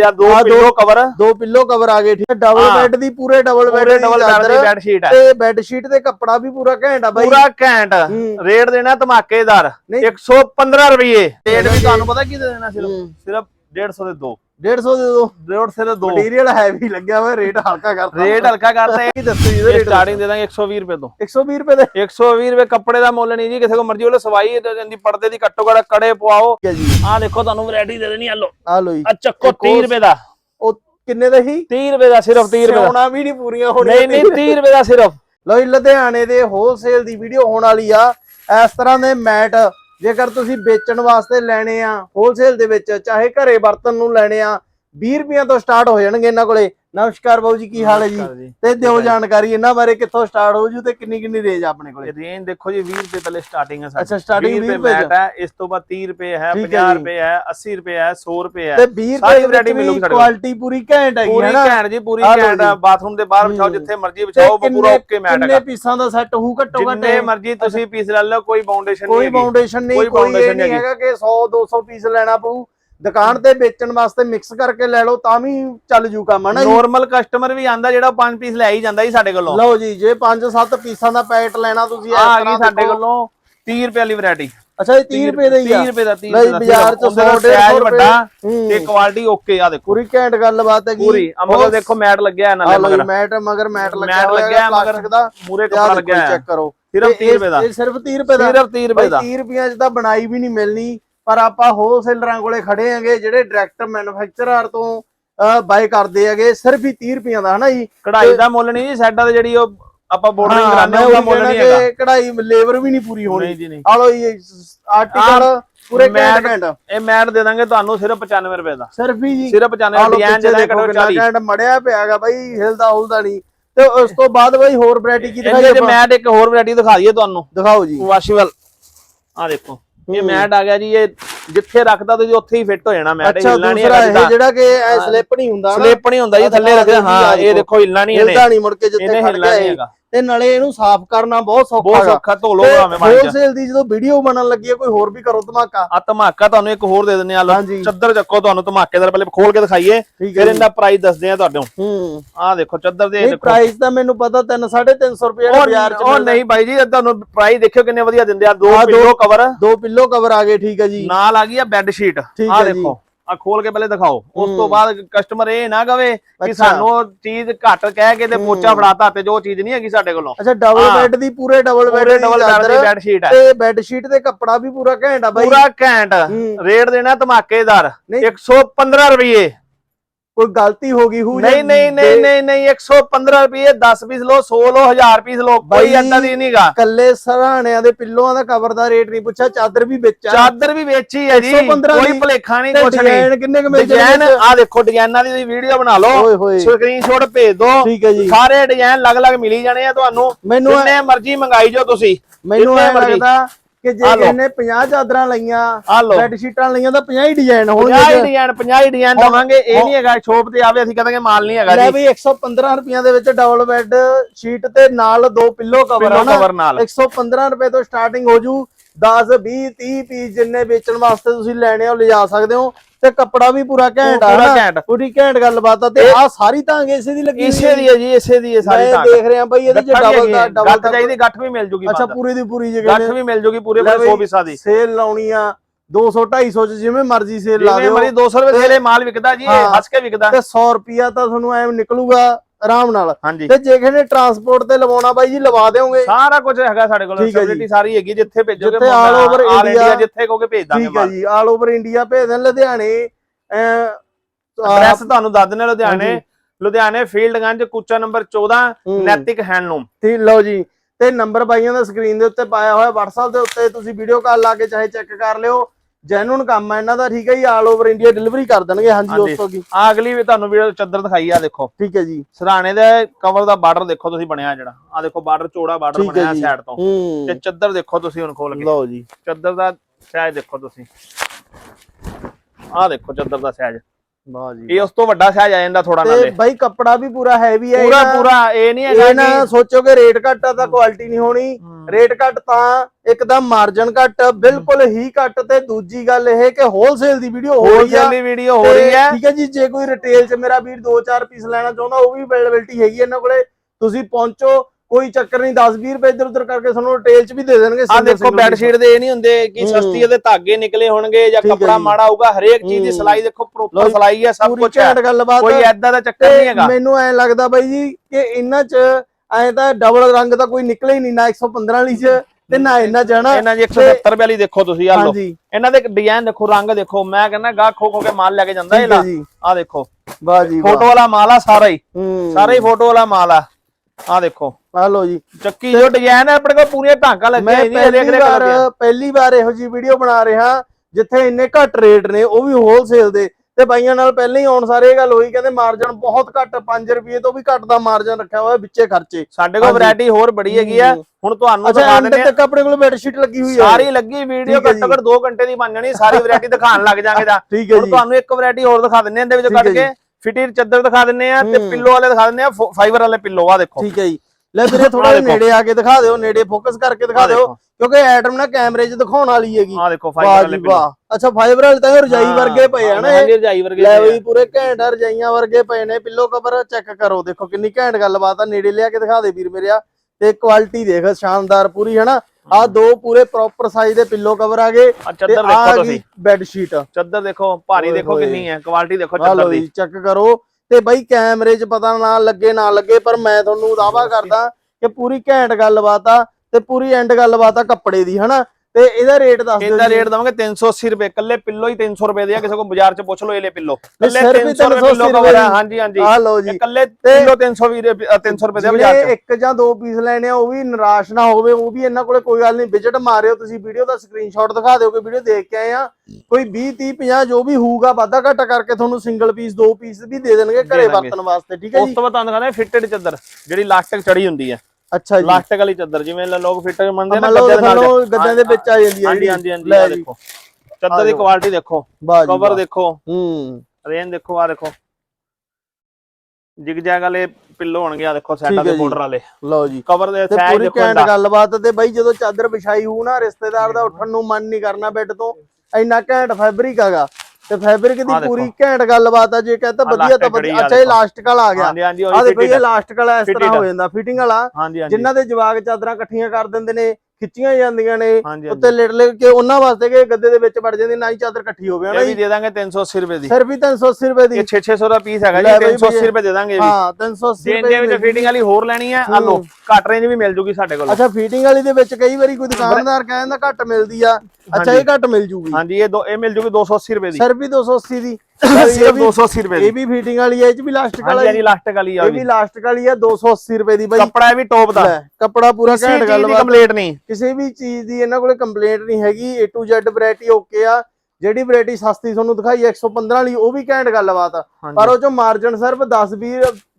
ਆ ਦੋ pillow cover ਦੋ ਪਿੱਲੋ ਕਵਰ ਆ ਗਏ ਠੀਕ ਹੈ। ਡਬਲ ਹਾਂ। ਬੈੱਡ ਦੀ ਪੂਰੇ ਡਬਲ ਬੈੱਡ ਪੂਰੇ ਦੀ ਡਬਲ ਬੈੱਡ ਚਾਦਰ। ਦੀ ਬੈੱਡ ਸ਼ੀਟ ਹੈ ਤੇ ਬੈੱਡ ਸ਼ੀਟ ਤੇ ਕੱਪੜਾ ਵੀ ਪੂਰਾ ਘੈਂਟ ਆ ਬਾਈ। ਪੂਰਾ ਘੈਂਟ। ਹੂੰ। ਰੇਟ ਦੇਣਾ ਧਮਾਕੇਦਾਰ। ਨਹੀਂ। 115 ਰੁਪਏ ਰੇਟ ਵੀ ਤੁਹਾਨੂੰ ਪਤਾ ਕੀ ਦੇਣਾ ਸਿਰਫ। ਸਿਰਫ 150 ਦੇ ਦੋ। 150 ਦੇ ਦੋ ਰੇਟ ਸਿਰਫ ਦੋ ਮਟੀਰੀਅਲ ਹੈਵੀ ਲੱਗਿਆ ਹੋਇਆ ਰੇਟ ਹਲਕਾ ਕਰਤਾ। ਰੇਟ ਹਲਕਾ ਕਰਤਾ ਕੀ ਦੱਸੋ ਜੀ ਇਹਦਾ ਇਹ ਰੇਟ ਸਟਾਰਟਿੰਗ ਦੇ ਦਾਂਗੇ 120 ਰੁਪਏ ਤੋਂ। 120 ਰੁਪਏ ਦਾ? 120 ਰੁਪਏ ਕੱਪੜੇ ਦਾ ਮੁੱਲ ਨਹੀਂ ਜੀ ਕਿਸੇ ਕੋ ਮਰਜ਼ੀ ਉਹਲੇ ਸਵਾਈ ਦੇ ਦਿੰਦੀ ਪਰਦੇ ਦੀ ਘੱਟੋ ਘੱਟ ਕੜੇ ਪਵਾਓ। ਆਹ ਦੇਖੋ ਤੁਹਾਨੂੰ ਵੈਰਾਈਟੀ ਦੇ ਦੇਣੀ ਆ ਲੋ ਆ ਲੋ ਜੀ। ਆ ਚੱਕੋ ਇੱਕ 30 ਹੋਰ- ਰੁਪਏ ਦਾ। ਉਹ ਕਿੰਨੇ ਦਾ ਹੀ 30 ਰੁਪਏ ਦਾ ਸਿਰਫ 30 ਰੁਪਏ ਦਾ। ਸੋਨਾ ਵੀ ਨਹੀਂ ਪੂਰੀਆਂ ਹੋਣੀਆਂ ਨਹੀਂ ਨਹੀਂ 30 ਰੁਪਏ ਦਾ ਸਿਰਫ। ਲੋ ਜੀ ਲੁਧਿਆਣੇ ਦੇ ਹੋਲਸੇਲ ਦੀ ਵੀਡੀਓ ਹੋਣ ਵਾਲੀ ਆ। ਇਸ ਤਰ੍ਹਾਂ ਦੇ ਮੈਟ ਜੇਕਰ ਤੁਸੀਂ ਵੇਚਣ ਵਾਸਤੇ ਲੈਣੇ ਆ ਹੋਲਸੇਲ ਦੇ ਵਿੱਚ, ਚਾਹੇ ਘਰੇ ਬਰਤਨ ਨੂੰ ਲੈਣੇ ਆ 20 ਰੁਪਈਆਂ ਤੋਂ ਸਟਾਰਟ ਹੋ ਜਾਣਗੇ ਇਹਨਾਂ ਕੋਲੇ। ਨਮਸਕਾਰ ਬਾਊ ਜੀ ਕੀ ਹਾਲ ਹੈ ਜੀ? ਤੇ ਦਿਓ ਜਾਣਕਾਰੀ ਇਹਨਾਂ ਬਾਰੇ ਕਿੱਥੋਂ ਸਟਾਰਟ ਹੋ ਜੂ ਤੇ ਕਿੰਨੀ ਕਿੰਨੀ ਰੇਂਜ ਆਪਣੇ ਕੋਲੇ? ਰੇਂਜ ਦੇਖੋ ਜੀ 20 ਰੁਪਏ ਪਹਿਲੇ ਸਟਾਰਟਿੰਗ ਹੈ ਸਾਡੀ। ਅੱਛਾ, starting 20 ਰੁਪਏ ਮੈਟ ਹੈ ਇਸ ਤੋਂ ਬਾਅਦ 30 ਰੁਪਏ ਹੈ ਠੀਕ ਹੈ 50 ਜੀ। ਰੁਪਏ ਹੈ 80 ਰੁਪਏ ਹੈ 100 ਰੁਪਏ ਹੈ। ਤੇ 20 ਸਾਰੀ ਰੁਪਏ ਦੀ ਮਿਲੂਗੀ ਸਾਡੇ ਕੋਲ। ਕੁਆਲਿਟੀ ਪੂਰੀ ਘੈਂਟ ਹੈਗੀ ਪੂਰੀ ਹੈ ਨਾ ਘੈਂਟ ਜੀ ਪੂਰੀ ਘੈਂਟ ਜੀ। ਬਾਥਰੂਮ ਦੇ ਬਾਹਰ ਵਿਛਾਓ ਹੂੰ। ਜਿੱਥੇ ਮਰਜ਼ੀ ਵਿਛਾਓ ਪੂਰਾ ਕਿੰਨੇ ਓਕੇ ਮੈਟ ਕਿੰਨੇ ਹੈਗਾ। ਪੀਸਾਂ ਦਾ ਸੈੱਟ ਹੋਊ ਘੱਟੋ ਘੱਟ? ਜਿੰਨੇ ਮਰਜ਼ੀ ਤੁਸੀਂ ਪੀਸ ਲੈ ਲਓ ਕੋਈ ਬਾਉਂਡੇਸ਼ਨ ਕੋਈ ਨਹੀਂ ਹੈਗੀ। ਬਾਉਂਡੇਸ਼ਨ ਨਹੀਂ ਕੋਈ ਕੋਈ ਨਹੀਂ ਨਹੀਂ ਹੈਗਾ। ਕਿ 100 200 ਪੀਸ ਲੈਣਾ ਪਊ। ਦੁਕਾਨ ਤੇ ਵੇਚਣ ਵਾਸਤੇ ਮਿਕਸ ਕਰਕੇ ਲੈ ਲਓ ਤਾਂ ਵੀ ਚੱਲ ਜੂ ਕੰਮ ਹੈ ਨਾ ਜੀ। ਨੋਰਮਲ ਕਸਟਮਰ ਵੀ ਆਂਦਾ ਜਿਹੜਾ 5 ਪੀਸ ਲੈ ਹੀ ਜਾਂਦਾ ਜੀ ਸਾਡੇ ਕੋਲੋਂ। ਲਓ ਜੀ ਜੇ 5-7 ਪੀਸਾਂ ਦਾ ਪੈਕਟ ਲੈਣਾ ਤੁਸੀਂ ਆ ਗਈ ਸਾਡੇ। ਕੋਲੋਂ 30 ਰੁਪਏ ਵਾਲੀ ਵੈਰਾਈਟੀ ਅੱਛਾ ਇਹ 30 ਰੁਪਏ ਦਾ ਹੀ ਆ। 30 ਰੁਪਏ ਦਾ 30 ਨਹੀਂ, ਰੁਪਏ ਦਾ। ਬਾਜ਼ਾਰ ਚ 100 ਸਾਈਜ਼ ਰੁਪਏ ਵੱਡਾ ਹੂੰ। ਤੇ ਕੁਆਲਿਟੀ ਓਕੇ ਆ ਦੇਖੋ। ਪੂਰੀ ਘੈਂਟ ਗੱਲਬਾਤ ਹੈਗੀ। ਪੂਰੀ। ਆ ਮਗਰ ਦੇਖੋ ਮੈਟ ਲੱਗਿਆ ਹੈ ਨਾਲੇ ਮਗਰ। ਮੈਟ ਮਗਰ ਮੈਟ ਲੱਗਿਆ ਮੈਟ ਲੱਗਿਆ ਮਗਰ ਦਾ। ਮੂਰੇ ਕੱਪੜਾ ਲੱਗਿਆ ਚੈੱਕ ਕਰੋ। ਸਿਰਫ ਤੇ 30 ਰੁਪਏ ਦਾ। ਇਹ ਸਿਰਫ 30 ਰੁਪਏ ਦਾ। ਸਿਰਫ 30 ਰੁਪਏ ਦਾ। 30 ਰੁਪਈਆਂ 'ਚ ਤਾਂ ਬਣਾਈ ਵੀ ਨਹੀਂ ਮਿਲਣੀ। ਪਰ ਆਪਾਂ ਹੋਲਸੇਲਰਾਂ ਕੋਲੇ ਖੜੇ ਆਂਗੇ ਜਿਹੜੇ ਡਾਇਰੈਕਟ ਮੈਨੂਫੈਕਚਰਰ ਤੋਂ ਬਾਈ ਕਰਦੇ ਹੈਗੇ ਸਿਰਫ ਹੀ 30 ਰੁਪਈਆਂ ਦਾ ਹਨਾ ਜੀ? ਕਢਾਈ ਦਾ ਮੁੱਲ ਨਹੀਂ ਜੀ ਸਾਡਾ ਤੇ ਜਿਹੜੀ ਉਹ ਆਪਾਂ ਬੋਰਡਰਿੰਗ ਕਰਾਉਂਦੇ ਉਹਦਾ ਉਹੀ ਮੁੱਲ ਨਹੀਂ ਹੈਗਾ। ਕਢਾਈ ਲੇਬਰ ਵੀ ਨਹੀਂ ਪੂਰੀ ਹੋਣੀ। ਜੀ ਆ ਲਓ ਜੀ ਆਰਟੀਕਲ ਪੂਰੇ ਘੈਂਟ ਘੈਂਟ। ਇਹ ਮੈਟ ਦੇ ਦਾਂਗੇ ਤੁਹਾਨੂੰ ਸਿਰਫ 95 ਰੁਪਏ ਦਾ। ਸਿਰਫ ਹੀ ਜੀ। ਸਿਰਫ ਆ 95 ਲਓ ਡਿਜ਼ਾਈਨ ਜਿਹੜਾ ਕਿੰਨਾ 40 ਘੈਂਟ ਮੜਿਆ ਪਿਆਗਾ ਬਾਈ ਹਿਲਦਾ ਹੁਲਦਾ ਨਹੀਂ। ਤੇ ਉਸ ਤੋਂ ਬਾਅਦ ਬਾਈ ਹੋਰ ਵੈਰਾਈਟੀ ਕੀ ਇਹਦੇ ਦਿਖਾਈ ਚ ਮੈਟ ਇੱਕ ਹੋਰ ਵੈਰਾਈਟੀ ਦਿਖਾ ਦਈਏ ਤੁਹਾਨੂੰ। ਦਿਖਾਓ ਜੀ। ਵਾਸ਼ੇਬਲ ਆ ਦੇਖੋ। ਇਹ ਹੂੰ। ਮੈਟ ਆ ਗਿਆ ਜੀ ਇਹ ਜਿੱਥੇ ਰੱਖਦਾ ਤੁਸੀਂ ਉੱਥੇ ਹੀ ਫਿੱਟ ਹੋ ਜਾਣਾ ਮੈਟ ਹਿੱਲਣਾ ਨਹੀਂ ਇਹ ਜਿਹੜਾ ਕਿ ਸਲਿੱਪ ਨਹੀਂ ਹੁੰਦਾ ਸਲਿੱਪ ਨਹੀਂ ਹੁੰਦਾ ਜੀ ਥੱਲੇ ਜੀ, ਹਾਂ ਇਹ ਦੇਖੋ। ਹਿੱਲਣਾ ਨਹੀਂ ਇਹਨੇ। ਹਿਲਦਾ ਨਹੀਂ ਮੁੜ ਕੇ ਜਿੱਥੇ ਖੜ ਹਿੱਲਣਾ ਗਿਆ ਨਹੀਂ ਇਹ। ਹੈਗਾ। ਤੇ ਨਾਲੇ ਇਹਨੂੰ ਸਾਫ਼ ਕਰਨਾ ਬਹੁਤ ਸੌਖਾ ਬਹੁਤ ਸੌਖਾ ਧੋ ਲਓ ਭਾਵੇਂ ਪਾਣੀ ਚ ਹੋਲਸੇਲ ਦੀ ਜਦੋਂ ਵੀਡੀਓ ਬਣਨ ਲੱਗੀ ਹੈ ਕੋਈ ਹੋਰ ਵੀ ਕਰੋ ਧਮਾਕਾ। ਆ ਧਮਾਕਾ ਤੁਹਾਨੂੰ ਇੱਕ ਹੋਰ ਦੇ ਦਿੰਦੇ ਆ ਹਾਂਜੀ। ਚੱਦਰ ਚੱਕੋ ਤੁਹਾਨੂੰ ਧਮਾਕੇਦਾਰ ਪਹਿਲੇ ਖੋਲ ਕੇ ਦਿਖਾਈਏ। ਫਿਰ ਇਹਦਾ ਪ੍ਰਾਈਸ ਦੱਸਦੇ ਆ ਤੁਹਾਨੂੰ ਹੂੰ। ਆ ਦੇਖੋ ਚੱਦਰ ਦੇ ਦੇਖੋ। ਪ੍ਰਾਈਸ ਤਾਂ ਮੈਨੂੰ ਪਤਾ 3 350 ਰੁਪਏ ਉਹ ਬਾਜ਼ਾਰ ਚ ਉਹ। ਨਹੀਂ ਬਾਈ ਜੀ ਤੁਹਾਨੂੰ ਪ੍ਰਾਈਸ ਦੇਖਿਓ ਕਿੰਨੇ ਵਧੀਆ ਦਿੰਦੇ ਆ। ਦੋ ਦੋ- ਪਿੱਲੋ ਕਵਰ ਦੋ ਪਿੱਲੋ ਕਵਰ ਆ ਗਏ ਠੀਕ ਹੈ ਜੀ। ਨਾਲ ਆ ਗਈ ਆ ਬੈੱਡ ਸ਼ੀਟ ਆ ਜੀ। ਦੇਖੋ। ਆ ਖੋਲ ਕੇ ਪਹਿਲੇ ਦਿਖਾਓ ਉਸ। ਤੋਂ ਬਾਅਦ ਕਸਟਮਰ ਇਹ ਨਾ ਕਵੇ ਕਿ। ਸਾਨੂੰ ਚੀਜ਼ ਘੱਟ ਕਹਿ ਕੇ ਤੇ ਪੋਚਾ ਫੜਾਤਾ ਤੇ ਜੋ ਚੀਜ਼ ਨਹੀਂ ਹੈਗੀ ਸਾਡੇ ਕੋਲੋਂ ਅੱਛਾ ਡਬਲ। ਬੈੱਡ ਦੀ ਪੂਰੇ ਡਬਲ ਬੈੱਡ ਪੂਰੇ ਦੀ ਡਬਲ ਬੈੱਡ ਦੀ ਬੈੱਡ ਸ਼ੀਟ ਹੈ ਤੇ ਬੈੱਡ ਸ਼ੀਟ ਤੇ ਕੱਪੜਾ ਵੀ ਪੂਰਾ ਘੈਂਟ ਆ ਬਾਈ ਪੂਰਾ ਘੈਂਟ। ਰੇਟ ਦੇਣਾ ਧਮਾਕੇਦਾਰ ਨਹੀਂ। 115 ਰੁਪਏ ਕੋਈ ਗਲਤੀ ਹੋ ਗਈ ਹੂ ਨਹੀਂ ਨਹੀਂ ਨਹੀਂ? ਨਹੀਂ ਨਹੀਂ 115 ਰੁਪਏ 10 ਪੀਸ ਲਓ 100 ਲਓ 1000 ਪੀਸ ਲਓ ਕੋਈ ਏਦਾਂ ਦੀ ਨਹੀਂਗਾ ਕੱਲੇ ਸਰਾਣਿਆਂ ਦੇ ਪਿੱਲੋਆਂ ਦਾ ਕਵਰ ਦਾ ਰੇਟ ਨਹੀਂ ਪੁੱਛਿਆ ਚਾਦਰ ਵੀ ਵਿੱਚ ਚਾਦਰ ਵੀ ਵੇਚੀ ਹੈ ਜੀ 115 ਕੋਈ। ਭਲੇਖਾ ਨਹੀਂ ਕੁਛ ਨਹੀਂ ਡਿਜ਼ਾਈਨ ਕਿੰਨੇ ਕੁ ਮਿਲ ਡਿਜ਼ਾਈਨ ਆ ਦੇਖੋ ਡਿਜ਼ਾਈਨਾਂ ਦੀ ਤੁਸੀਂ ਵੀਡੀਓ ਬਣਾ ਲਓ ਓਏ ਹੋਏ। ਸਕਰੀਨਸ਼ਾਟ ਭੇਜ ਦਿਓ ਠੀਕ ਹੈ ਜੀ। ਸਾਰੇ ਡਿਜ਼ਾਈਨ ਅਲੱਗ-ਅਲੱਗ ਮਿਲੀ ਜਾਣੇ ਆ ਤੁਹਾਨੂੰ ਮੈਨੂੰ ਜਿੰਨੇ ਮਰਜ਼ੀ ਮੰਗਾਈ ਜਾਓ ਤੁਸੀਂ ਮੈਨੂੰ। ਲੱਗਦਾ ਕਿ ਜੇ। ਇਹਨੇ 50 ਚਾਦਰਾਂ ਲਈਆਂ ਬੈੱਡ ਸ਼ੀਟਾਂ ਲਈਆਂ ਤਾਂ 50 ਹੀ ਡਿਜ਼ਾਈਨ 50 ਹੋਣਗੇ ਡਿਜ਼ਾਈਨ 50 ਡਿਜ਼ਾਈਨ ਦਵਾਂਗੇ ਇਹ ਨਹੀਂ ਹੈਗਾ ਸ਼ੋਪ ਤੇ ਆਵੇ ਅਸੀਂ ਕਹਾਂਗੇ ਮਾਲ ਨਹੀਂ ਹੈਗਾ ਲੈ ਜੀ। ਵੀ 115 ਰੁਪਈਆਂ ਦੇ ਵਿੱਚ ਡਬਲ ਬੈੱਡ ਸ਼ੀਟ ਤੇ ਨਾਲ ਦੋ ਪਿੱਲੋ ਕਵਰ ਹਨਾ ਕਵਰ ਨਾਲ। 115 ਰੁਪਏ ਤੋਂ ਸਟਾਰਟਿੰਗ ਹੋ ਜੂ। 10 20 30 ਪੀਸ ਜਿੰਨੇ ਵੇਚਣ ਵਾਸਤੇ ਤੁਸੀਂ ਲੈਣੇ ਹੋ ਲਿਜਾ ਸਕਦੇ ਹੋ। ਤੇ ਕੱਪੜਾ ਵੀ ਪੂਰਾ ਘੈਂਟ ਆ ਪੂਰਾ? ਘੈਂਟ। ਪੂਰੀ ਘੈਂਟ ਗੱਲਬਾਤ ਆ। ਤੇ ਆ ਸਾਰੀ ਤਾਂ ਇਸੇ ਦੀ ਲੱਗੀ ਇਸੇ ਦੀ ਹੈ ਜੀ ਇਸੇ ਦੀ ਹੈ ਸਾਰੀ ਮੈਂ ਤਾਂ ਦੇਖ ਰਿਹਾ ਬਾਈ ਇਹਦੇ ਚ ਡਬਲ ਦਾ ਡਬਲ ਗੱਠ ਚਾਹੀਦੀ ਗੱਠ ਵੀ ਮਿਲ ਜੂਗੀ ਅੱਛਾ ਬਾਅਦ। ਪੂਰੀ ਦੀ ਪੂਰੀ ਜਗ੍ਹਾ ਗੱਠ ਵੀ ਮਿਲ ਜੂਗੀ ਪੂਰੇ ਲੈ ਪੂਰੇ ਬਈ, 100 ਪੀਸਾਂ ਦੀ। ਸੇਲ ਲਾਉਣੀ ਆ 200 250 ਚ ਜਿਵੇਂ ਮਰਜ਼ੀ ਸੇਲ ਲਾ ਜਿਵੇਂ ਦਿਓ। ਮਰੀ 200 ਰੁਪਏ ਦੇ ਮਾਲ ਵਿਕਦਾ ਜੀ। ਹੱਸ ਕੇ ਵਿਕਦਾ। ਤੇ 100 ਰੁਪਿਆ ਤਾਂ ਤੁਹਾਨੂੰ ਐ ਨਿਕਲੂਗਾ। ਆਰਾਮ ਨਾਲ। ਹਾਂਜੀ। ਤੇ ਜੇ ਕਿਸੇ ਨੇ ਟਰਾਂਸਪੋਰਟ ਤੇ ਲਵਾਉਣਾ ਬਾਈ ਜੀ ਲਵਾ ਦੇਵੋਗੇ ਸਾਰਾ ਕੁਝ ਹੈਗਾ ਸਾਡੇ ਕੋਲ। ਫੈਸਿਲਿਟੀ ਸਾਰੀ ਹੈਗੀ ਜਿੱਥੇ ਭੇਜੋਗੇ ਜਿੱਥੇ all India, India ਜਿੱਥੇ ਕਹੋਗੇ ਭੇਜ ਦਾਂਗੇ ਠੀਕ ਹੈ ਜੀ ਆਲ ਓਵਰ ਇੰਡੀਆ ਭੇਜ ਦੇਣ ਲੁਧਿਆਣੇ। ਐਡਰੈਸ ਤੁਹਾਨੂੰ ਦੱਸ ਦਿੰਨੇ ਲੁਧਿਆਣੇ। ਲੁਧਿਆਣੇ ਫੀਲਡਗੰਜ ਕੁੱਚਾ ਨੰਬਰ 14 ਹੂੰ। ਨੈਤਿਕ ਹੈਂਡਲੂਮ। ਠੀਕ ਲਓ ਜੀ। ਤੇ ਨੰਬਰ ਬਾਈਆਂ ਦਾ ਸਕਰੀਨ ਦੇ ਉੱਤੇ ਪਾਇਆ ਹੋਇਆ WhatsApp ਦੇ ਉੱਤੇ ਤੁਸੀਂ ਵੀਡੀਓ ਕਾਲ ਲਾ ਕੇ ਚਾਹੇ ਚੈੱਕ ਕਰ ਲਿਓ। ਜੈਨੂਨ ਕੰਮ ਹੈ ਇਹਨਾਂ ਦਾ ਠੀਕ ਹੈ ਜੀ ਆਲ ਓਵਰ ਇੰਡੀਆ ਡਿਲੀਵਰੀ ਕਰ ਦੇਣਗੇ ਹਾਂਜੀ। ਦੋਸਤੋ ਕੀ ਆ ਅਗਲੀ ਵੀ ਤੁਹਾਨੂੰ ਵੀਡੀਓ ਚੱਦਰ ਦਿਖਾਈ ਆ ਦੇਖੋ। ਠੀਕ ਹੈ ਜੀ। ਸਰਾਣੇ ਦੇ ਕਵਰ ਦਾ ਬਾਰਡਰ ਦੇਖੋ ਤੁਸੀਂ ਬਣਿਆ ਜਿਹੜਾ। ਆ ਦੇਖੋ ਬਾਰਡਰ ਚੌੜਾ ਬਾਰਡਰ ਬਣਿਆ ਜੀ। ਸਾਈਡ ਤੋਂ। ਤੇ ਚੱਦਰ ਦੇਖੋ ਤੁਸੀਂ ਹੁਣ ਖੋਲ ਕੇ। ਲਓ ਜੀ। ਚੱਦਰ ਦਾ ਸਾਈਜ਼ ਦੇਖੋ ਤੁਸੀਂ। ਆ ਦੇਖੋ ਚੱਦਰ ਦਾ ਸਾਈਜ਼ ਵਾਹ ਜੀ ਇਹ ਉਸ ਤੋਂ ਵੱਡਾ ਸਾਈਜ਼ ਆ ਜਾਂਦਾ ਥੋੜਾ ਤੇ ਨਾਲੇ। ਬਾਈ ਕੱਪੜਾ ਵੀ ਪੂਰਾ ਹੈਵੀ ਹੈ ਪੂਰਾ ਪੂਰਾ ਇਹ ਨਹੀਂ ਇਹ ਹੈਗਾ ਨਾ ਕਿ ਸੋਚੋ ਕਿ ਰੇਟ ਘੱਟ ਆ ਤਾਂ ਕੁਆਲਿਟੀ ਨਹੀਂ ਹੋਣੀ। ਹੂੰ। ਰੇਟ ਘੱਟ ਤਾਂ ਇੱਕਦਮ ਮਾਰਜਨ ਘੱਟ ਬਿਲਕੁਲ ਹੀ ਘੱਟ। ਤੇ ਦੂਜੀ ਗੱਲ ਇਹ ਕਿ ਹੋਲਸੇਲ ਦੀ ਵੀਡੀਓ ਹੋ ਰਹੀ ਆ। ਹੋਲਸੇਲ ਦੀ ਵੀਡੀਓ ਹੋ ਰਹੀ ਤੇ ਹੈ ਠੀਕ ਹੈ ਜੀ ਜੇ ਕੋਈ ਰਿਟੇਲ 'ਚ ਮੇਰਾ ਵੀਰ 2-4 ਪੀਸ ਲੈਣਾ ਚਾਹੁੰਦਾ ਉਹ ਵੀ ਅਵੇਲੇਬਿਲਟੀ ਹੈਗੀ ਹੈ ਇਹਨਾਂ ਕੋਲੇ। ਤੁਸੀਂ ਪਹੁੰਚੋ ਕੋਈ ਚੱਕਰ ਨਹੀਂ 10-20 ਰੁਪਏ ਇੱਧਰ ਉੱਧਰ ਕਰਕੇ ਤੁਹਾਨੂੰ ਰਿਟੇਲ 'ਚ ਵੀ ਦੇ ਦੇਣਗੇ ਆ ਦੇਖੋ ਬੈੱਡ। ਸ਼ੀਟ ਦੇ ਇਹ ਨਹੀਂ ਹੁੰਦੇ ਕਿ। ਸਸਤੀ ਇਹਦੇ ਧਾਗੇ ਨਿਕਲੇ ਹੋਣਗੇ ਜਾਂ ਕੱਪੜਾ। ਮਾੜਾ ਹੋਊਗਾ ਹਰੇਕ ਚੀਜ਼ ਦੀ। ਸਿਲਾਈ ਦੇਖੋ ਪ੍ਰੋਪਰ ਸਿਲਾਈ ਹੈ ਸਭ ਕੁਝ ਹੈ। ਕੋਈ ਐਦਾਂ ਦਾ ਚੱਕਰ ਨਹੀਂ ਹੈਗਾ। ਮੈਨੂੰ ਐ ਲੱਗਦਾ ਬਾਈ ਜੀ ਕਿ ਇਹਨਾਂ 'ਚ ਐ ਤਾਂ ਡਬਲ ਰੰਗ ਤਾਂ ਕੋਈ ਨਿਕਲੇ ਹੀ ਨਹੀਂ ਨਾ 115 ਵਾਲੀ 'ਚ ਤੇ ਨਾ ਇਹਨਾਂ ਹਨਾ? ਇਹਨਾਂ ਦੀ 170 ਵਾਲੀ ਦੇਖੋ ਤੁਸੀਂ ਆ ਹਾਂਜੀ। ਇਹਨਾਂ ਦੇ ਡਿਜ਼ਾਈਨ ਦੇਖੋ ਰੰਗ ਦੇਖੋ। ਮੈਂ ਕਹਿੰਦਾ ਗਾਹ ਖੋ ਖੋ ਕੇ ਮਾਲ ਲੈ ਕੇ ਜਾਂਦਾ ਇਹ ਲਾ ਆ ਦੇਖੋ। ਵਾਹ ਜੀ ਫੋਟੋ ਵਾਲਾ ਮਾਲ ਆ ਸਾਰਾ ਹੂੰ। ਸਾਰਾ ਹੀ ਫੋਟੋ ਵਾਲਾ ਮਾਲ ਆ। ਆ ਦੇਖੋ। ਆ ਲਓ ਜੀ। ਚੱਕੀ ਜੋ ਡਿਜ਼ਾਈਨ ਹੈ ਆਪਣੇ ਕੋਲ ਪੂਰੀਆਂ ਢਾਂਕਾਂ ਲੱਗੀਆਂ ਇਹਦੀਆਂ ਦੇ ਵਾਰ ਕਲਰ ਪਹਿਲੀ ਵਾਰ ਇਹੋ ਜੀ ਵੀਡੀਓ ਬਣਾ ਰਿਹਾ ਜਿੱਥੇ ਇੰਨੇ ਘੱਟ ਰੇਟ ਨੇ ਉਹ ਵੀ ਹੋਲਸੇਲ ਦੇ। ਤੇ ਬਾਈਆਂ ਨਾਲ ਪਹਿਲਾਂ ਹੀ ਆਉਣ ਸਾਰੇ ਇਹ ਗੱਲ ਹੋਈ ਕਹਿੰਦੇ ਮਾਰਜਨ ਬਹੁਤ ਘੱਟ 5 ਰੁਪਏ ਤੋਂ ਵੀ ਘੱਟ ਦਾ ਮਾਰਜਨ ਰੱਖਿਆ ਹੋਇਆ ਵਿੱਚੇ ਖਰਚੇ। ਸਾਡੇ ਕੋਲ। ਵੈਰਾਈਟੀ ਹੋਰ ਬੜੀ ਹੈਗੀ ਆ। ਹੁਣ ਤੁਹਾਨੂੰ ਦਿਖਾ ਦਿੰਦੇ ਆ। ਤੱਕ ਆਪਣੇ ਕੋਲ ਬੈੱਡ ਸ਼ੀਟ ਲੱਗੀ ਹੋਈ ਹੈ ਸਾਰੀ ਲੱਗੀ ਵੀਡੀਓ ਘੱਟੋ ਘੱਟ 2 ਘੰਟੇ ਦੀ ਬਣ ਜਾਣੀ ਸਾਰੀ ਵੈਰਾਈਟੀ ਦਿਖਾਉਣ ਲੱਗ ਜਾਾਂਗੇ ਦਾ ਹੁਣ ਤੁਹਾਨੂੰ ਇੱਕ ਵੈਰਾਈਟੀ ਹੋਰ ਦਿਖਾ ਦਿੰਨੇ ਆ ਇਹਦੇ ਵਿੱਚੋਂ ਕੱਢ ਕੇ। ਫਿਟਿਰ ਚੱਦਰ ਦਿਖਾ ਦਿੰਨੇ ਆ ਤੇ ਹੂੰ। ਪਿੱਲੋ ਵਾਲੇ ਦਿਖਾ ਦਿੰਨੇ ਆ ਫਾਈਬਰ ਵਾਲੇ ਪਿੱਲੋ ਆ ਦੇਖੋ। ਠੀਕ ਹੈ ਜੀ। ਲੈ ਵੀਰੇ ਥੋੜਾ ਜਿਹਾ। ਨੇੜੇ ਆ ਕੇ ਦਿਖਾ ਦਿਓ ਨੇੜੇ ਫੋਕਸ ਕਰਕੇ ਦਿਖਾ ਦਿਓ ਕਿਉਂਕਿ ਐਟਮ ਨਾ ਕੈਮਰੇ 'ਚ ਦਿਖਾਉਣ ਵਾਲੀ ਹੈਗੀ। ਆ ਦੇਖੋ ਫਾਈਬਰ ਵਾਲੇ ਪਿੱਲੋ। ਅੱਛਾ ਫਾਈਬਰ ਵਾਲੇ ਤਾਂ ਰਜਾਈ ਵਰਗੇ ਪਏ ਆ ਨਾ ਇਹ। ਰਜਾਈ ਵਰਗੇ ਲੈ ਆ। ਬਈ ਪੂਰੇ ਘੈਂਟ ਆ, ਰਜਾਈਆਂ ਵਰਗੇ ਪਏ ਨੇ। ਪਿੱਲੋ ਕਵਰ ਚੈੱਕ ਕਰੋ ਦੇਖੋ ਕਿੰਨੀ ਘੈਂਟ ਗੱਲਬਾਤ ਆ। ਨੇੜੇ ਲਿਆ ਕੇ ਦਿਖਾ ਦੇ ਵੀਰ ਮੇਰਿਆ ਤੇ ਕੁਆਲਿਟੀ ਦੇਖ ਸ਼ਾਨਦਾਰ ਪੂਰੀ ਹਨਾ? ਆ ਦੋ ਪੂਰੇ ਪ੍ਰੋਪਰ ਸਾਈਜ਼ ਦੇ ਪਿੱਲੋ ਕਵਰ ਆ ਗਏ ਆ ਚੱਦਰ ਦੇਖੋ ਤੁਸੀਂ। ਬੈੱਡ ਸ਼ੀਟ ਚੱਦਰ ਦੇਖੋ ਭਾਰੀ ਦੇਖੋ। ਕਿੰਨੀ ਹੈ ਕੁਆਲਿਟੀ ਦੇਖੋ ਚੱਦਰ ਦੀ। ਚੈੱਕ ਕਰੋ। ਤੇ ਬਾਈ ਕੈਮਰੇ 'ਚ ਪਤਾ ਨਾ ਲੱਗੇ ਨਾ ਲੱਗੇ ਪਰ ਮੈਂ ਤੁਹਾਨੂੰ ਦਾਵਾ ਕਰਦਾ ਕਿ ਪੂਰੀ ਘੈਂਟ ਗੱਲਬਾਤ ਆ ਤੇ ਪੂਰੀ ਐਂਡ ਗੱਲਬਾਤ ਆ ਕੱਪੜੇ ਦੀ ਹਨਾ? ਤੇ ਇਹਦਾ ਰੇਟ ਦੱਸ ਦਿਓ ਇਹਦਾ। ਰੇਟ ਦਵਾਂਗੇ 380 ਰੁਪਏ ਕੱਲੇ ਪਿੱਲੋ ਹੀ 300 ਰੁਪਏ ਦੇ ਆ ਕਿਸੇ ਕੋ ਬਾਜ਼ਾਰ ਚ ਪੁੱਛ ਲਓ ਇਹਲੇ ਪਿੱਲੋ। ਕੱਲੇ ਸਿਰਫ ਹੀ 300 ਰੁਪਏ 380 ਪਿੱਲੋ ਕਵਰ ਰੁਪਏ ਹਾਂਜੀ ਹਾਂਜੀ। ਆ ਲਓ ਜੀ। ਇਹ ਕੱਲੇ ਕਿਲੋ 320 ਰੁਪਏ ਅ, 300 ਰੁਪਏ ਦੇ ਆ ਬਾਜ਼ਾਰ ਚ। ਇੱਕ ਜਾਂ ਦੋ ਪੀਸ ਲੈਣੇ ਆ ਉਹ ਵੀ ਨਿਰਾਸ਼ ਨਾ ਹੋਵੇ ਉਹ ਵੀ ਇਹਨਾਂ ਕੋਲੇ ਕੋਈ ਗੱਲ ਨਹੀਂ। ਵਿਜ਼ਿਟ ਮਾਰਿਓ ਤੁਸੀਂ ਵੀਡੀਓ ਦਾ ਸਕਰੀਨਸ਼ਾਟ ਦਿਖਾ ਦਿਓ ਕਿ ਵੀਡੀਓ ਦੇਖ ਕੇ ਆਏ ਆ। ਕੋਈ 20 30 50 ਜੋ ਵੀ ਹੋਊਗਾ ਵਾਧਾ ਘਾਟਾ ਕਰਕੇ ਤੁਹਾਨੂੰ ਸਿੰਗਲ ਪੀਸ ਦੋ ਪੀਸ ਵੀ ਦੇ ਦੇਣਗੇ ਘਰੇ। ਵਰਤਣ ਵਾਸਤੇ ਠੀਕ ਹੈ ਉਸ ਜੀ? ਤੋਂ ਬਾਅਦ ਤੁਹਾਨੂੰ ਦਿਖਾਉਂਦੇ ਫਿੱਟਡ ਚੱਦਰ ਜਿਹੜੀ ਲਾਸਟਿਕ ਚੜੀ ਹੁੰਦੀ ਹੈ। ਅੱਛਾ ਜੀ। ਲਾਸਟਿਕ ਵਾਲੀ ਚੱਦਰ ਜਿਵੇਂ ਲੋਕ ਫਿੱਟਡ ਮੰਨਦੇ ਨਾ ਗੱਦਿਆਂ ਦੇ ਨਾਲ ਗੱਦਿਆਂ ਦੇ ਵਿੱਚ ਆ ਜਾਂਦੀ ਹੈ ਹਾਂਜੀ। ਹਾਂਜੀ ਹਾਂਜੀ ਆ। ਦੇਖੋ। ਚੱਦਰ ਦੀ ਕੁਆਲਿਟੀ ਦੇਖੋ। ਕਵਰ। ਦੇਖੋ। ਹੂੰ। ਰੇਨ ਦੇਖੋ ਆ ਦੇਖੋ। ਜਿਗ ਜੈਗ ਵਾਲੇ ਪਿੱਲੋ ਹੋਣਗੇ ਆ ਦੇਖੋ ਹੈ ਦੇ। ਬਾਰਡਰ ਵਾਲੇ। ਲਓ ਜੀ। ਕਵਰ ਦੇ ਤੇ ਸਾਈਜ਼ ਪੂਰੀ ਦੇਖੋ ਘੈਂਟ ਇਹਦਾ। ਗੱਲਬਾਤ ਤੇ ਬਾਈ ਜਦੋਂ ਚਾਦਰ ਵਿਛਾਈ ਹੋਊ ਨਾ ਰਿਸ਼ਤੇਦਾਰ ਦਾ ਉੱਠਣ ਨੂੰ ਮਨ ਨਹੀਂ ਕਰਨਾ ਬੈੱਡ ਤੋਂ ਇੰਨਾ ਘੈਂਟ ਫੈਬਰਿਕ ਹੈਗਾ। ਤੇ ਫੈਬਰਿਕ ਦੀ। ਪੂਰੀ ਘੈਂਟ ਗੱਲਬਾਤ ਆ ਜੇ ਕਹਤਾ ਵਧੀਆ ਤਾਂ ਵਧੀਆ। ਅੱਛਾ ਇਹ। ਲਾਸਟਿਕ ਵਾਲਾ ਆ ਗਿਆ। ਹਾਂਜੀ ਹਾਂਜੀ ਆ ਉਹ ਦੇਖੋ ਇਹ ਲਾਸਟਿਕ ਵਾਲਾ ਇਸ ਤਰ੍ਹਾਂ ਹੋ ਜਾਂਦਾ। ਫਿਟਿੰਗ ਵਾਲਾ ਜਿਨ੍ਹਾਂ ਦੇ ਜਵਾਗ ਚਾਦਰਾਂ ਇਕੱਠੀਆਂ ਕਰ ਦਿੰਦੇ ਨੇ ਖਿੱਚੀਆਂ ਜਾਂਦੀਆਂ ਨੇ ਉੱਤੇ ਹਾਂਜੀ। ਲੇਟ ਲੈ ਕੇ ਉਹਨਾਂ ਵਾਸਤੇ ਕਿ ਗੱਦੇ ਦੇ ਵਿੱਚ ਵੜ ਜਾਂਦੀ ਨਾ ਹੀ ਚਾਦਰ ਇਕੱਠੀ ਹੋਵੇ ਹਨਾ ਇਹ ਵੀ ਦੇ ਦਾਂਗੇ 380 ਰੁਪਏ ਦੀ। ਸਿਰਫ ਹੀ 380 ਰੁਪਏ ਦੀ। ਇਹ 6-600 ਦਾ ਪੀਸ ਹੈਗਾ ਜੀ ਬਈ 380 ਰੁਪਏ ਦੇ ਦਾਂਗੇ ਇਹ ਵੀ। ਹਾਂ 380 ਜੇ ਰੁਪਏ ਜੇ ਵਿੱਚ ਦੀ ਫੀਟਿੰਗ ਵਾਲੀ ਹੋਰ ਲੈਣੀ ਹੈ ਆ ਲੋ ਘੱਟ ਰੇਂਜ ਵੀ ਮਿਲ ਜੂਗੀ ਸਾਡੇ ਕੋਲ। ਅੱਛਾ ਫੀਟਿੰਗ ਵਾਲੀ ਦੇ ਵਿੱਚ ਕਈ ਵਾਰੀ ਕੋਈ ਦੁਕਾਨਦਾਰ ਕਹਿੰਦਾ ਘੱਟ ਮਿਲਦੀ ਆ। ਅੱਛਾ ਇਹ ਘੱਟ ਮਿਲ ਜੂਗੀ। ਹਾਂਜੀ ਇਹ ਦੋ ਇਹ ਮਿਲ ਜੂਗੀ 280 ਰੁਪਏ ਦੀ। ਸਿਰਫ ਵੀ 280 ਦੀ। ਸਿਰਫ ਇਹ ਵੀ 280 ਰੁਪਏ ਦੀ। ਇਹ ਵੀ ਫੀਟਿੰਗ ਵਾਲੀ ਹੈ ਇਹ ਚ ਵੀ ਲਾਸਟਿਕ ਵਾਲਾ ਹਾਂਜੀ ਲਾਸਟਿਕ ਵਾਲੀ ਆ ਇਹ ਵੀ ਲਾਸਟਿਕ ਵਾਲੀ ਹੈ 280 ਰੁਪਏ ਦੀ ਬਾਈ। ਕੱਪੜਾ ਇਹ ਵੀ ਟੌਪ ਦਾ। ਕੱਪੜਾ ਪੂਰਾ ਘੈਂਟ ਗੱਲ ਕੰਪਲੀਟ ਨਹੀਂ। ਕਿਸੇ ਵੀ ਚੀਜ਼ ਦੀ ਇਹਨਾਂ ਕੋਲੇ ਕੰਪਲੇਂਟ ਨਹੀਂ ਹੈਗੀ A to Z variety okay ਆ। ਜਿਹੜੀ ਵੈਰਾਈਟੀ ਸਸਤੀ ਤੁਹਾਨੂੰ ਦਿਖਾਈ 115 ਵਾਲੀ ਉਹ ਵੀ ਘੈਂਟ ਗੱਲਬਾਤ ਆ। ਪਰ ਉਹ ਚੋਂ ਮਾਰਜਨ ਸਿਰਫ 10 20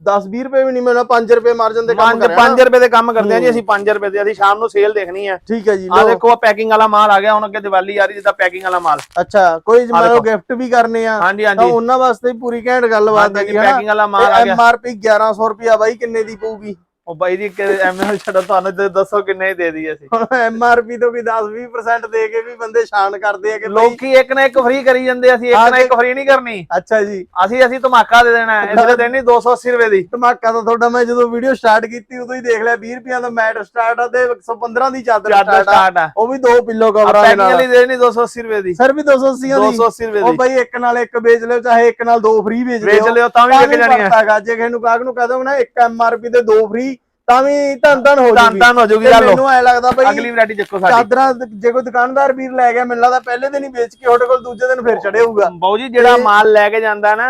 10 20 ਰੁਪਏ ਵੀ ਨਹੀਂ ਮਿਲਣਾ 5 ਰੁਪਏ ਮਾਰਜਨ ਦੇ ਕੰਮ 5 ਕਰਿਆ 5 ਰੁਪਏ ਦੇ ਕੰਮ ਕਰਦੇ ਆ ਜੀ ਅਸੀਂ 5 ਰੁਪਏ ਦੇ ਅਸੀਂ ਸ਼ਾਮ ਨੂੰ ਸੇਲ ਦੇਖਣੀ ਹੈ। ਠੀਕ ਹੈ ਜੀ ਆ ਦੇਖੋ ਆ ਪੈਕਿੰਗ ਵਾਲਾ ਮਾਲ ਆ ਗਿਆ ਹੁਣ ਅੱਗੇ ਦੀਵਾਲੀ ਆ ਰਹੀ ਜਿੱਦਾਂ ਪੈਕਿੰਗ ਵਾਲਾ ਮਾਲ। ਅੱਛਾ ਕੋਈ ਦੇਖੋ। ਗਿਫਟ ਵੀ ਕਰਨੇ ਆ। ਹਾਂਜੀ ਤਾਂ ਉਹਨਾਂ ਵਾਸਤੇ ਪੂਰੀ ਘੈਂਟ ਗੱਲਬਾਤ ਹੈ ਪੈਕਿੰਗ ਵਾਲਾ ਮਾਲ ਆ ਗਿਆ। ਐਮ ਆਰ ਪੀ 1100 ਰੁਪਿਆ ਬਾਈ ਕਿੰਨੇ ਦੀ ਪਊਗੀ? ਉਹ ਬਾਈ ਜੀ ਐਮਐਲ ਛੱਡੋ ਤੁਹਾਨੂੰ ਤੇ ਦੱਸੋ ਕਿੰਨੇ ਦੀ ਦੇ ਦਈਏ ਅਸੀਂ। ਹੁਣ ਐਮ ਆਰ ਪੀ ਤੋਂ ਵੀ 10 20% ਦੇ ਕੇ ਵੀ ਬੰਦੇ ਸ਼ਾਨ ਕਰਦੇ ਆ ਕਿ ਲੋਕੀ ਇੱਕ ਨਾ ਇੱਕ ਫ੍ਰੀ ਕਰੀ ਜਾਂਦੇ ਅਸੀਂ ਇੱਕ ਨਾ ਇੱਕ ਫ੍ਰੀ ਨਹੀਂ ਕਰਨੀ। ਅੱਛਾ ਜੀ। ਅਸੀਂ ਅਸੀਂ ਧਮਾਕਾ ਦੇ ਦੇਣਾ ਹੈ ਇਸ ਲਈ ਦੇਣੀ 280 ਰੁਪਏ ਦੀ। ਧਮਾਕਾ ਤਾਂ ਤੁਹਾਡਾ ਮੈਂ ਜਦੋਂ ਵੀਡੀਓ ਸਟਾਰਟ ਕੀਤੀ ਉਦੋਂ ਹੀ ਦੇਖ ਲਿਆ 20 ਰੁਪਿਆਂ ਦਾ ਮੈਟ ਸਟਾਰਟ ਆ ਤੇ 115 ਦੀ ਚਾਦਰ ਸਟਾਰਟ ਆ। ਉਹ ਵੀ ਦੋ ਪਿੱਲੋ ਕਵਰਾਂ ਦੇ ਪੈਕਿੰਗ ਨਾਲ। ਵਾਲੀ ਦੇਣੀ 280 ਰੁਪਏ ਦੀ। ਸਰ ਵੀ 280 ਦੀ 280 ਰੁਪਏ ਉਹ ਦੀ। ਬਈ ਇੱਕ ਨਾਲ ਇੱਕ ਵੇਚ ਲਿਓ ਚਾਹੇ ਇੱਕ ਨਾਲ ਦੋ ਫ੍ਰੀ ਵੇਚ ਵੇਚ ਲਿਓ। ਲਿਓ ਤਾਂ ਵੀ ਜਾਣੀ ਹੈ ਜੇ ਕਿਸੇ ਨੂੰ ਕਾਗ ਨੂੰ ਕਹਿ ਦੋ ਨਾ ਇੱਕ ਐਮਆਰਪੀ ਤੇ ਦੋ ਫ੍ਰੀ ਤਾਂ ਵੀ ਧੰਨ ਧੰਨ ਹੋ ਜੂਗੀ। ਤਾਂ ਹੋ ਜੂਗੀ ਲਓ। ਮੈਨੂੰ ਐ ਲੱਗਦਾ ਬਈ ਅਗਲੀ ਵੈਰਾਈਟੀ ਦੇਖੋ ਸਾਡੀ। ਚਾਦਰਾਂ ਜੇ ਕੋਈ ਦੁਕਾਨਦਾਰ ਵੀਰ ਲੈ ਗਿਆ ਮੈਨੂੰ ਲੱਗਦਾ ਪਹਿਲੇ ਦਿਨ ਹੀ ਵੇਚ ਕੇ ਤੁਹਾਡੇ ਕੋਲ ਦੂਜੇ ਦਿਨ ਫਿਰ ਚੜੇ ਹੋਊਗਾ। ਬਾਊ ਜੀ ਜਿਹੜਾ ਮਾਲ ਲੈ ਕੇ ਜਾਂਦਾ ਨਾ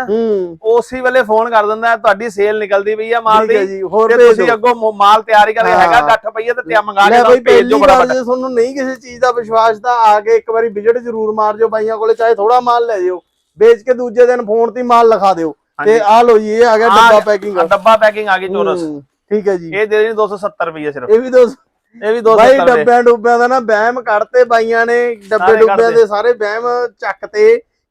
ਉਸੇ ਵੇਲੇ ਫੋਨ ਕਰ ਦਿੰਦਾ ਤੁਹਾਡੀ ਸੇਲ ਨਿਕਲਦੀ ਪਈ ਆ ਮਾਲ ਦੀ। ਜੀ ਹੋਰ ਤੁਸੀਂ ਅੱਗੋਂ ਮਾਲ ਤਿਆਰ ਹੀ ਕਰੇ ਹਾਂ। ਹੈਗਾ ਗੱਠ ਪਈ ਆ ਤੇ ਤਿਆ ਮੰਗਾ ਲੈ ਕੇ ਬਈ ਭੇਜ ਬੜਾ ਜੇ ਤੁਹਾਨੂੰ ਨਹੀਂ ਕਿਸੇ ਚੀਜ਼ ਦਾ ਵਿਸ਼ਵਾਸ ਤਾਂ ਆ ਕੇ ਇੱਕ ਵਾਰੀ ਵਿਜ਼ਿਟ ਜ਼ਰੂਰ ਮਾਰ ਜਿਓ ਬਾਈਆਂ ਕੋਲੇ ਚਾਹੇ ਥੋੜਾ ਮਾਲ ਲੈ ਜਿਓ। ਵੇਚ ਕੇ ਦੂਜੇ ਦਿਨ ਫੋਨ ਤੇ ਮਾਲ ਲਿਖਾ ਦਿਓ। ਤੇ ਆ ਲਓ ਜੀ ਇਹ ਆ ਗਿਆ ਡੱਬਾ ਪੈਕਿੰਗ ਡੱਬਾ ਪੈਕਿੰਗ ਆ ਗਈ ਚੋਰਸ। ਠੀਕ ਹੈ ਜੀ। ਇਹ ਦੇ ਦੇਣੀ 270 ਰੁਪਏ ਸਿਰਫ। ਇਹ ਵੀ ਦੋ ਇਹ ਵੀ ਬਾਈ 270 ਰੁਪਏ ਡੱਬਿਆਂ ਡੁੱਬਿਆਂ ਦਾ ਨਾ ਵਹਿਮ ਕੱਢਤੇ ਬਾਈਆਂ ਨੇ ਡੱਬੇ ਡੁੱਬਿਆਂ। ਦੇ ਸਾਰੇ ਵਹਿਮ ਚੱਕਤੇ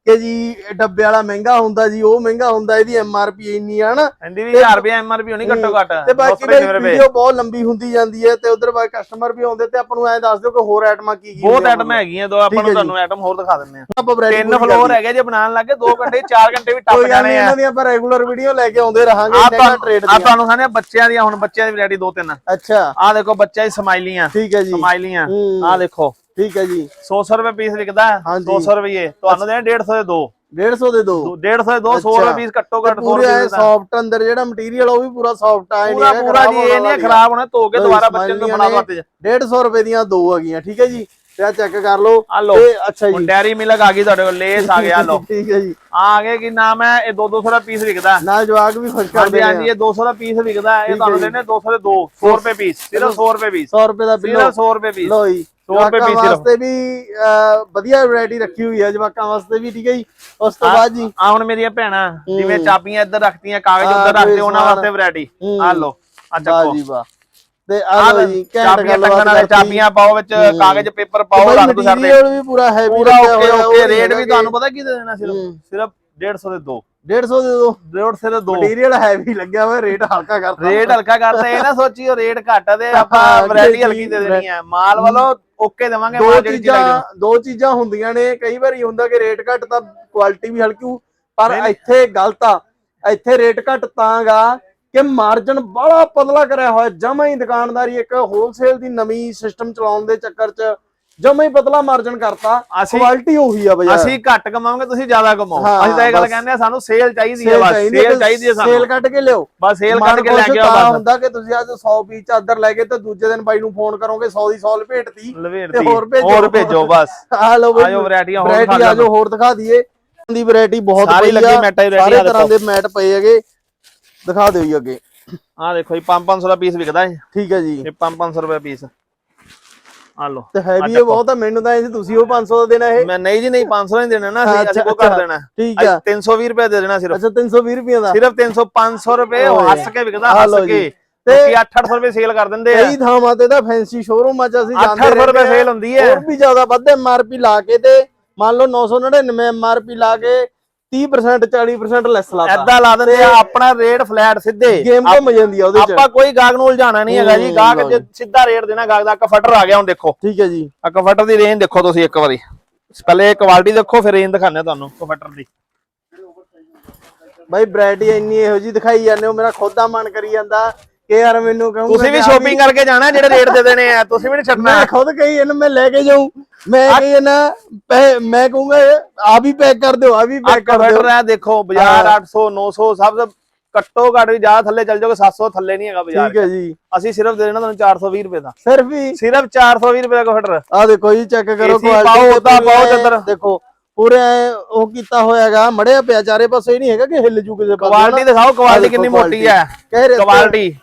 ਕਿ ਜੀ ਇਹ ਡੱਬੇ ਵਾਲਾ ਮਹਿੰਗਾ ਹੁੰਦਾ ਜੀ ਉਹ ਮਹਿੰਗਾ ਹੁੰਦਾ ਇਹਦੀ ਐਮਆਰਪੀ ਇੰਨੀ ਆ ਨਾ। ਇਹਦੀ ਵੀ 1000 ਰੁਪਏ ਐਮਆਰਪੀ ਹੋਣੀ ਘੱਟੋ ਘੱਟ ਤੇ ਬਾਕੀ 295 ਰੁਪਏ ਵੀਡੀਓ ਬਹੁਤ ਲੰਬੀ ਹੁੰਦੀ ਜਾਂਦੀ ਹੈ ਤੇ ਉਧਰ ਬਾਅਦ ਕਸਟਮਰ ਵੀ ਆਉਂਦੇ ਤੇ ਆਪਾਂ ਨੂੰ ਐਂ ਦੱਸ ਦਿਓ ਕਿ ਹੋਰ ਆਈਟਮਾਂ ਕੀ ਕੀ ਬਹੁਤ ਆਈਟਮ ਹੈਗੀਆਂ ਦੋ ਆਪਾਂ ਹੈ ਨੂੰ। ਤੁਹਾਨੂੰ ਆਈਟਮ ਹੋਰ ਦਿਖਾ ਦਿੰਦੇ ਆ ਤਿੰਨ ਫਲੋਰ। ਹੈਗੇ ਜੇ ਬਣਾਉਣ ਲੱਗੇ 2 ਘੰਟੇ 4 ਘੰਟੇ ਵੀ ਟੱਪ ਜਾਣੇ ਆ। ਇਹਨਾਂ ਦੀ ਆਪਾਂ ਰੈਗੂਲਰ ਵੀਡੀਓ ਲੈ ਕੇ ਆਉਂਦੇ ਰਹਾਂਗੇ ਇੰਨਾ ਟ੍ਰੇਡ ਤੁਹਾਨੂੰ ਆ ਤੁਹਾਨੂੰ ਸਾਨੇ ਬੱਚਿਆਂ ਦੀਆਂ ਹੁਣ ਬੱਚਿਆਂ ਦੀ ਵੈਰਾਈਟੀ ਦੋ ਤਿੰਨ। ਅੱਛਾ। ਆ ਦੇਖੋ ਬੱਚਾ ਦੀ ਸਮਾਈਲੀਆਂ। ਠੀਕ ਹੈ ਜੀ। ਸਮਾਈਲੀਆਂ। ਹੂੰ। ਆ ਦੇਖੋ। ਠੀਕ ਹੈ ਜੀ। 100 ਰੁਪਏ ਪੀਸ ਵਿਕਦਾ ਹੈ? ਹਾਂਜੀ। 200 ਰੁਪਏ ਤੁਹਾਨੂੰ ਦੇਣੇ 150 ਦੇ ਦੋ। 150 ਦੇ ਦੋ। 150 ਦੇ ਦੋ 100 ਅੱਛਾ। ਰੁਪਏ ਪੀਸ ਘੱਟੋ ਘੱਟ 100 ਪੂਰੇ ਰੁਪਏ ਸੌਫਟ ਅੰਦਰ ਜਿਹੜਾ ਮਟੀਰੀਅਲ ਉਹ ਵੀ ਪੂਰਾ ਸੌਫਟ ਆ ਪੂਰਾ ਪੂਰਾ ਜੀ ਇਹ ਨਹੀਂ ਖਰਾਬ ਹੋਣਾ ਧੋ ਕੇ ਦੁਬਾਰਾ ਬੱਚੇ ਨੂੰ ਬਣਾ ਨੇ। ਦੋ ਹੱਥ 'ਚ 150 ਰੁਪਏ ਦੀਆਂ ਦੋ ਹੈਗੀਆਂ ਠੀਕ ਹੈ ਜੀ? ਤੇ ਆ ਚੈੱਕ ਕਰ ਲਓ। ਆ ਤੇ ਅੱਛਾ ਜੀ। ਡੈਰੀ ਮਿਲਕ ਆ ਗਈ ਤੁਹਾਡੇ ਕੋਲ ਲੇਸ ਆ ਗਿਆ ਲਓ। ਠੀਕ ਹੈ ਜੀ। ਆ ਆ ਗਏ ਕੀ ਨਾਮ ਹੈ ਇਹ 2 200 ਦਾ ਪੀਸ ਵਿਕਦਾ। ਹੈ। ਨਾਲ ਜਵਾਕ ਵੀ ਖੁਸ਼ ਕਰਦੇ ਹਾਂਜੀ ਇਹ 200 ਦਾ ਪੀਸ ਵਿਕਦਾ ਹੈ। ਇਹ ਤੁਹਾਨੂੰ ਦੇਣੇ 200 ਦੇ ਦੋ 100 ਰੁਪਏ ਪੀਸ ਸਿਰਫ 100 ਰੁਪਏ ਪੀਸ 100 ਰੁਪਏ ਦਾ ਬਿੱਲੋ ਸਿਰਫ 100 ਰੁਪਏ ਪੀਸ ਲੋ ਜੀ। ਸੌ ਰੁਪਏ ਜਵਾਕਾਂ piece ਸਿਰਫ। ਵਾਸਤੇ ਵੀ ਵਧੀਆ ਵੈਰਾਈਟੀ ਰੱਖੀ ਹੋਈ ਹੈ ਜਵਾਕਾਂ ਵਾਸਤੇ ਵੀ ਠੀਕ ਹੈ ਜੀ। ਉਸ ਤੋਂ ਬਾਅਦ ਜੀ। ਆ ਹੁਣ ਮੇਰੀਆਂ ਭੈਣਾਂ ਜਿਵੇਂ ਚਾਬੀਆਂ ਇੱਧਰ ਰੱਖਤੀਆਂ ਕਾਗਜ਼ ਉੱਧਰ ਰੱਖਦੇ ਉਹਨਾਂ। ਵਾਸਤੇ ਵੈਰਾਈਟੀ। ਆ ਲਓ ਆ ਚੱਕੋ। ਜੀ ਵਾਹ। ਤੇ ਆ ਆ ਲੋ ਜੀ ਚਾਬੀਆਂ ਟੰਗਣ ਵਾਲੇ। ਚਾਬੀਆਂ ਪਾਓ ਵਿੱਚ ਕਾਗਜ਼ ਪੇਪਰ ਪਾਓ ਰੱਖ ਦੋ ਸਾਡੇ। ਵੀ ਪੂਰਾ ਹੈਵੀ ਪੂਰਾ ਓਕੇ ਓਕੇ ਰੇਟ ਵੀ ਤੁਹਾਨੂੰ ਪਤਾ ਕੀ ਦੇਣਾ ਸਿਰਫ। ਸਿਰਫ 150 ਦੇ ਦੋ। 150 ਦੇ ਦੋ। 150 ਦੇ ਦੋ। ਮਟੀਰੀਅਲ ਹੈਵੀ ਲੱਗਿਆ ਹੋਇਆ ਰੇਟ ਹਲਕਾ ਕਰਤਾ। ਰੇਟ ਹਲਕਾ ਕਰਤਾ ਇਹ ਨਾ ਸੋਚੀਓ ਰੇਟ ਘੱਟ ਤੇ ਆਪਾਂ ਵੈਰਾਈਟੀ ਹਲਕੀ ਦੇ ਦੇਣੀ ਹੈ ਮਾਲ ਵੱਲੋਂ ਓਕੇ ਦੇਵਾਂਗੇ ਦੋ ਚੀਜ਼ ਦੋ ਚੀਜ਼ਾਂ ਹੁੰਦੀਆਂ ਨੇ ਕਈ ਵਾਰੀ ਹੁੰਦਾ ਕਿ ਰੇਟ ਘੱਟ ਤਾਂ ਕੁਆਲਿਟੀ ਵੀ ਹਲਕੀ ਪਰ ਇੱਥੇ ਗਲਤ ਆ। ਇੱਥੇ ਰੇਟ ਘੱਟ ਤਾਂਗਾ ਕਿ ਮਾਰਜਨ ਬੜਾ ਪਤਲਾ ਕਰਿਆ ਹੋਇਆ। ਜਮਾ ਹੀ ਦੁਕਾਨਦਾਰੀ ਇੱਕ ਹੋਲਸੇਲ ਦੀ ਨਵੀਂ ਸਿਸਟਮ ਚਲਾਉਣ ਦੇ ਚੱਕਰ 'ਚ ਜਮਾ ਹੀ ਪਤਲਾ ਮਾਰਜਨ ਕਰਤਾ ਅਸੀਂ ਕੁਆਲਿਟੀ ਉਹੀ ਆ ਬਾਜ਼ਾਰ ਅਸੀਂ ਘੱਟ ਕਮਾਵਾਂਗੇ ਤੁਸੀਂ ਜ਼ਿਆਦਾ ਕਮਾਓ। ਹਾਂ, ਅਸੀਂ ਤਾਂ ਇਹ ਗੱਲ ਬਸ। ਕਹਿੰਦੇ ਆ ਸਾਨੂੰ ਸੇਲ ਚਾਹੀਦੀ ਹੈ ਬਸ। ਸੇਲ ਚਾਹੀਦੀ ਹੈ ਸੇਲ ਸਾਨੂੰ ਕੱਢ ਕੇ ਲਿਓ ਬਸ ਸੇਲ ਕੱਢ ਕੇ ਲੈ ਕੇ ਆਓ ਬਸ। ਹੁੰਦਾ ਕਿ ਤੁਸੀਂ ਅੱਜ 100 ਪੀਸ ਚਾਦਰ ਲੈ ਕੇ ਤੇ ਦੂਜੇ ਦਿਨ ਬਾਈ ਨੂੰ ਫੋਨ ਕਰੋਗੇ 100 ਦੀ 100 ਲਪੇਟਤੀ ਲਵੇੜਤੀ ਹੋਰ ਭੇਜੋ। ਹੋਰ ਭੇਜੋ ਬਸ। ਆ ਲਓ ਬਈ ਆਜੋ ਵੈਰਾਈਟੀਆਂ ਹੋਰ ਵੈਰਾਈਟੀ ਦਿਖਾ ਆਜੋ ਹੋਰ ਦਿਖਾ ਦਈਏ। ਦੀ ਵੈਰਾਈਟੀ ਬਹੁਤ ਸਾਰੀ ਪਈ ਲੱਗੀ ਆ ਮੈਟਾਂ ਦੀ variety ਸਾਰੇ ਆ ਤਰ੍ਹਾਂ। ਦੇ ਮੈਟ ਪਏ ਹੈਗੇ। ਦਿਖਾ ਦਿਓ ਜੀ ਅੱਗੇ। ਆ ਦੇਖੋ ਜੀ 5-500 ਦਾ ਪੀਸ ਵਿਕਦਾ ਹੈ ਠੀਕ ਹੈ ਜੀ। ਇਹ 5-500 ਰੁਪਏ ਪੀਸ ਆ ਲਓ ਤੇ ਹੈਵੀ ਇਹ ਬਹੁਤ ਆ ਮੈਨੂੰ ਤਾਂ ਇਹ ਤੁਸੀਂ ਉਹ 500 ਦਾ ਦੇਣਾ ਇਹ ਮੈਂ ਨਹੀਂ ਜੀ ਨਹੀਂ 500 ਨਹੀਂ ਦੇਣਾ ਨਾ ਅਸੀਂ ਕੋ। ਕਰ ਦੇਣਾ ਠੀਕ ਆ 320 ਰੁਪਏ ਦੇ ਦੇਣਾ ਸਿਰਫ ਅੱਛਾ 320 ਰੁਪਏ ਦਾ ਸਿਰਫ 300 500 ਰੁਪਏ। ਹੱਸ ਕੇ ਵਿਕਦਾ ਹੱਸ ਕੇ। ਤੇ ਤੇ 8-800 ਰੁਪਏ ਸੇਲ ਕਰ ਦਿੰਦੇ ਆ ਕਈ ਥਾਵਾਂ ਤੇ ਤਾਂ ਫੈਂਸੀ ਸ਼ੋਰੂਮਾਂ 'ਚ ਅਸੀਂ ਜਾਂਦੇ 800 ਰੁਪਏ। ਸੇਲ ਹੁੰਦੀ ਹੈ ਹੋਰ ਵੀ ਜ਼ਿਆਦਾ ਵੱਧ ਐਮਆਰਪੀ ਲਾ ਕੇ ਤੇ ਮੰਨ ਲਓ 999 ਐਮਆਰਪੀ ਲਾ ਕੇ 30% 40% ਲੈਸ ਲਾਤਾ। ਐਦਾਂ ਲਾ ਦਿੰਦੇ ਆ ਆਪਣਾ ਰੇਟ ਫਲੈਟ ਸਿੱਧੇ। ਗੇਮ ਘੁੰਮ ਜਾਂਦੀ ਆ ਉਹਦੇ 'ਚ। ਆਪਾਂ ਕੋਈ ਗਾਹਕ ਨੂੰ ਉਲਝਾਣਾ ਨਹੀਂ ਹੈਗਾ ਜੀ। ਲਓ ਜੇ ਸਿੱਧਾ ਰੇਟ ਦੇਣਾ ਗਾਹਕ ਦਾ ਕਫਟਰ ਆ ਗਿਆ ਹੁਣ ਦੇਖੋ। ਠੀਕ ਹੈ ਜੀ। ਆ ਕਫਟਰ ਦੀ ਰੇਂਜ ਦੇਖੋ ਤੁਸੀਂ ਇੱਕ ਵਾਰੀ। ਪਹਿਲੇ ਕੁਆਲਿਟੀ ਦੇਖੋ ਫਿਰ ਰੇਂਜ ਦਿਖਾਉਂਦੇ ਤੁਹਾਨੂੰ ਕਫਟਰ ਦੀ। ਬਾਈ ਵੈਰਾਈਟੀ ਇੰਨੀ ਇਹੋ ਜੀ ਦਿਖਾਈ ਜਾਂਦੇ ਹੋ ਮੇਰਾ ਖੁਦ ਦਾ ਮਨ ਕਰੀ ਜਾਂਦਾ। ਕਿ ਯਾਰ ਮੈਨੂੰ ਕਹੂੰਗਾ ਤੁਸੀਂ ਵੀ ਆ ਸ਼ੋਪਿੰਗ ਕਰਕੇ ਜਾਣਾ ਜਿਹੜੇ ਰੇਟ ਦੇ ਦੇਣੇ ਆ ਤੁਸੀਂ ਵੀ ਨਹੀਂ ਛੱਡਣਾ। ਮੈਂ ਖੁਦ ਕਹੀ ਇਹਨੂੰ ਮੈਂ ਲੈ ਕੇ ਜਾਊਂ। ਮੈਂ ਕਹੀ ਨਾ ਪੈ- ਮੈਂ ਕਹੂੰਗਾ ਆ ਵੀ ਪੈਕ ਕਰ ਦਿਓ ਆ ਵੀ ਆ ਪੈਕ ਕਰ ਦਿਓ। ਹੈ ਦੇਖੋ ਬਾਜ਼ਾਰ 800 900 ਸਭ ਤੋਂ ਘੱਟੋ ਘੱਟ ਵੀ ਜ਼ਿਆਦਾ ਥੱਲੇ ਚੱਲ ਜਾਓਗੇ 700 ਥੱਲੇ ਨਹੀਂ ਹੈਗਾ ਬਾਜ਼ਾਰ। ਠੀਕ ਹੈ ਜੀ। ਅਸੀਂ ਸਿਰਫ ਦੇ ਦੇਣਾ ਤੁਹਾਨੂੰ 420 ਰੁਪਏ ਦਾ। ਸਿਰਫ ਹੀ? ਸਿਰਫ 420 ਰੁਪਏ ਦਾ ਕਫਟਰ ਆ ਦੇਖੋ ਜੀ ਚੈੱਕ ਕਰੋ quality ਪਾਓ, ਤੇ ਐਂ ਚੱਦਰ। ਦੇਖੋ ਪੂਰੇ ਉਹ ਕੀਤਾ ਹੋਇਆਗਾ ਮੜਿਆ ਪਿਆ ਚਾਰੇ ਪਾਸੇ ਨਹੀਂ ਹੈਗਾ ਕਿ ਹਿੱਲ ਜੂ ਕਿਸੇ ਪਾਸੇ ਕੁਆਲਿਟੀ ਦਿਖਾਓ ਕੁਆਲਿਟੀ ਕਿੰਨੀ ਮੋਟੀ। ਹੈ। ਕਹਿ ਰਹੇ ਕੁਆਲਿਟੀ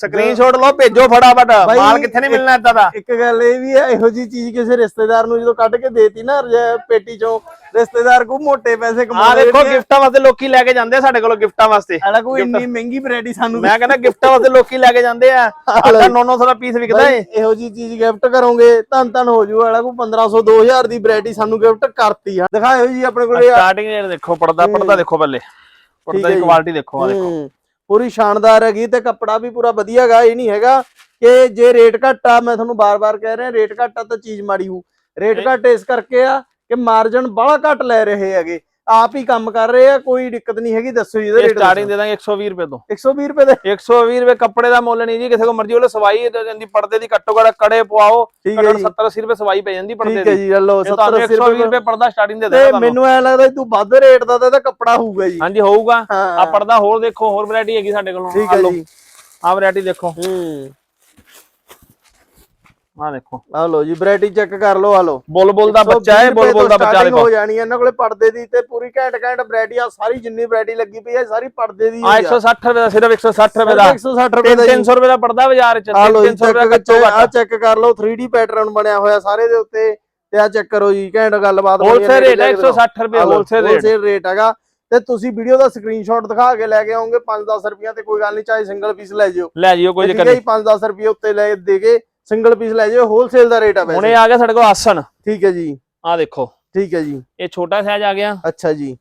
ਸਕਰੀਨਸ਼ਾਟ ਲਓ ਭੇਜੋ ਫਟਾਫਟ। ਮਾਲ ਕਿੱਥੇ ਨਹੀਂ ਮਿਲਣਾ ਏਦਾਂ ਦਾ? ਇੱਕ ਗੱਲ ਇਹ ਵੀ ਹੈ ਇਹੋ ਜੀ ਚੀਜ਼ ਕਿਸੇ ਰਿਸ਼ਤੇਦਾਰ ਨੂੰ ਜਦੋਂ ਕੱਢ ਕੇ ਦੇਤੀ ਨਾ ਪੇਟੀ ਚੋਂ ਰਿਸ਼ਤੇਦਾਰ ਕੋ ਮੋਟੇ ਪੈਸੇ ਆ ਕਮਾਉਂਦੇ ਦੇਖੋ ਗਿਫਟਾਂ ਵਾਸਤੇ ਲੋਕੀ ਲੈ ਕੇ ਜਾਂਦੇ ਆ ਸਾਡੇ ਕੋਲੋਂ ਗਿਫਟਾਂ ਵਾਸਤੇ। ਅਲਾ ਕੋਈ ਇੰਨੀ ਮਹਿੰਗੀ ਵੈਰਾਈਟੀ ਸਾਨੂੰ ਮੈਂ ਕਹਿੰਦਾ ਗਿਫਟਾਂ ਵਾਸਤੇ ਲੋਕੀ ਲੈ ਕੇ ਜਾਂਦੇ ਆ। ਆਟਾ 900 ਦਾ ਪੀਸ ਵਿਕਦਾ ਏ। ਇਹੋ ਜੀ ਚੀਜ਼ ਗਿਫਟ ਕਰੋਗੇ ਧੰਨ ਧੰਨ ਹੋ ਜੂ ਵਾਲਾ ਕੋ 1500 2000 ਦੀ ਵੈਰਾਈਟੀ ਸਾਨੂੰ ਗਿਫਟ ਕਰਤੀ ਆ। ਦਿਖਾਇਓ ਜੀ ਆਪਣੇ ਕੋਲੇ ਸਟਾਰਟਿੰਗ ਰੇਟ ਦੇਖੋ ਪਰਦਾ ਪਰਦਾ ਦੇਖੋ ਪਹਿਲੇ। ਪਰਦਾ ਦੀ। ਕੁਆਲਿਟੀ ਦੇਖੋ ਆ ਦੇਖੋ। ਪੂਰੀ ਸ਼ਾਨਦਾਰ ਹੈਗੀ ਤੇ ਕੱਪੜਾ ਵੀ ਪੂਰਾ ਵਧੀਆ ਹੈਗਾ ਇਹ ਨਹੀਂ ਹੈਗਾ ਕਿ ਜੇ ਰੇਟ ਘੱਟ ਆ ਮੈਂ ਤੁਹਾਨੂੰ ਬਾਰ-ਬਾਰ ਕਹਿ ਰਿਹਾ ਰੇਟ ਘੱਟ ਆ ਤਾਂ ਚੀਜ਼ ਮਾੜੀ ਹੋਊ। ਰੇਟ ਘੱਟ ਇਸ ਕਰਕੇ ਆ ਕਿ ਮਾਰਜਨ ਬੜਾ ਘੱਟ ਲੈ ਰਹੇ ਹੈਗੇ। ਆਪ ਹੀ ਕੰਮ ਕਰ ਰਹੇ ਆ ਕੋਈ ਦਿੱਕਤ ਨਹੀਂ ਹੈਗੀ ਦੱਸੋ ਜੀ ਇਹਦਾ ਇਹ ਰੇਟ ਸਟਾਰਟਿੰਗ ਦੇ ਦਾਂਗੇ 120 ਰੁਪਏ ਤੋਂ। 120 ਰੁਪਏ ਦੇ? 120 ਰੁਪਏ ਕੱਪੜੇ ਦਾ ਮੁੱਲ ਨਹੀਂ ਜੀ ਕਿਸੇ ਕੋ ਮਰਜ਼ੀ ਉਹਲੇ ਸਵਾਈ ਜਾਂਦੀ ਪਰਦੇ ਦੀ ਘੱਟੋ ਘੱਟ ਕੜੇ ਪਵਾਓ ਠੀਕ ਹੈ ਘੱਟੋ ਜੀ। 70 80 ਰੁਪਏ ਸਵਾਈ ਪੈ ਜਾਂਦੀ ਪਰਦੇ ਠੀਕ ਹੈ ਦੀ ਜੀ ਲਓ ਇਹ 70 ਤੁਹਾਨੂੰ 80 120 ਰੁਪਏ ਪਰਦਾ ਸਟਾਰਟਿੰਗ ਦੇ ਤੁਹਾਨੂੰ ਮੈਨੂੰ ਐ ਲੱਗਦਾ ਤੂੰ ਵੱਧ ਰੇਟ ਦਾ ਤਾਂ ਕੱਪੜਾ ਹੋਊਗਾ ਜੀ। ਹਾਂਜੀ ਹੋਊਗਾ। ਆ ਪਰਦਾ ਹੋਰ ਦੇਖੋ ਹੋਰ ਵੈਰਾਈਟੀ ਹੈਗੀ ਸਾਡੇ ਕੋਲ। ਠੀਕ ਹੈ ਜੀ। ਆ ਵੈਰਾਈਟੀ ਦੇਖੋ। ਹੂੰ। ਆ ਦੇਖੋ। ਆ ਲਓ ਜੀ ਵੈਰਾਈਟੀ ਚੈੱਕ ਕਰ ਲਓ ਆ ਲਓ। ਬੁਲਬੁਲ ਦਾ ਬੱਚਾ ਹੈ 120 ਬੁਲਬੁਲ ਦਾ ਬੱਚਾ ਦੇਖੋ। ਹੋ ਜਾਣੀ ਇਹਨਾਂ ਕੋਲੇ ਪਰਦੇ ਦੀ ਤੇ ਪੂਰੀ ਘੈਂਟ ਘੈਂਟ ਵੈਰਾਈਟੀ ਆ ਸਾਰੀ ਜਿੰਨੀ ਵੈਰਾਈਟੀ ਲੱਗੀ ਪਈ ਹੈ ਸਾਰੀ ਪਰਦੇ ਦੀ ਆ। 160 ਰੁਪਏ ਦਾ ਸਿਰਫ 160 ਰੁਪਏ ਦਾ। 160 ਰੁਪਏ ਦਾ 300 ਰੁਪਏ ਦਾ ਪਰਦਾ ਬਾਜ਼ਾਰ ਚ ਆ ਲਓ ਜੀ 300 ਰੁਪਏ ਘੱਟੋ ਆ ਚੈੱਕ ਕਰ ਲਓ 3D ਪੈਟਰਨ ਬਣਿਆ ਹੋਇਆ ਸਾਰੇ ਦੇ ਉੱਤੇ ਤੇ ਆ ਚੈੱਕ ਕਰੋ ਜੀ ਘੈਂਟ ਗੱਲਬਾਤ ਹੋਲਸੇਲ ਰੇਟ ਹੈ 160 ਰੁਪਏ ਹੋਲਸੇਲ ਰੇਟ ਹੋਲਸੇਲ ਰੇਟ ਹੈਗਾ। ਤੇ ਤੁਸੀਂ ਵੀਡੀਓ ਦਾ ਸਕਰੀਨਸ਼ਾਟ ਦਿਖਾ ਕੇ ਲੈ ਕੇ ਆਓਗੇ 5-10 ਰੁਪਈਆ ਤੇ ਕੋਈ ਗੱਲ ਨਹੀਂ ਚਾਹੇ ਸਿੰਗਲ ਪੀਸ ਲੈ ਜਿਓ। ਲੈ ਜਿਓ ਕੋਈ ਚੱਕਰ ਨਹੀਂ। ਜੀ 5-10 ਰੁਪਏ ਉੱਤੇ ਲੈ ਦੇ ਕੇ ਸਿੰਗਲ ਪੀਸ ਲੈ ਜਿਓ ਹੋਲਸੇਲ ਦਾ ਰੇਟ ਆ ਹੁਣੇ ਵੈਸੇ ਆ ਗਿਆ ਸਾਡੇ ਕੋਲ ਆਸਣ। ਠੀਕ ਹੈ ਜੀ। ਆ ਦੇਖੋ। ਠੀਕ ਹੈ ਜੀ। ਇਹ ਛੋਟਾ ਸਾਈਜ਼ ਆ ਗਿਆ। ਅੱਛਾ ਜੀ।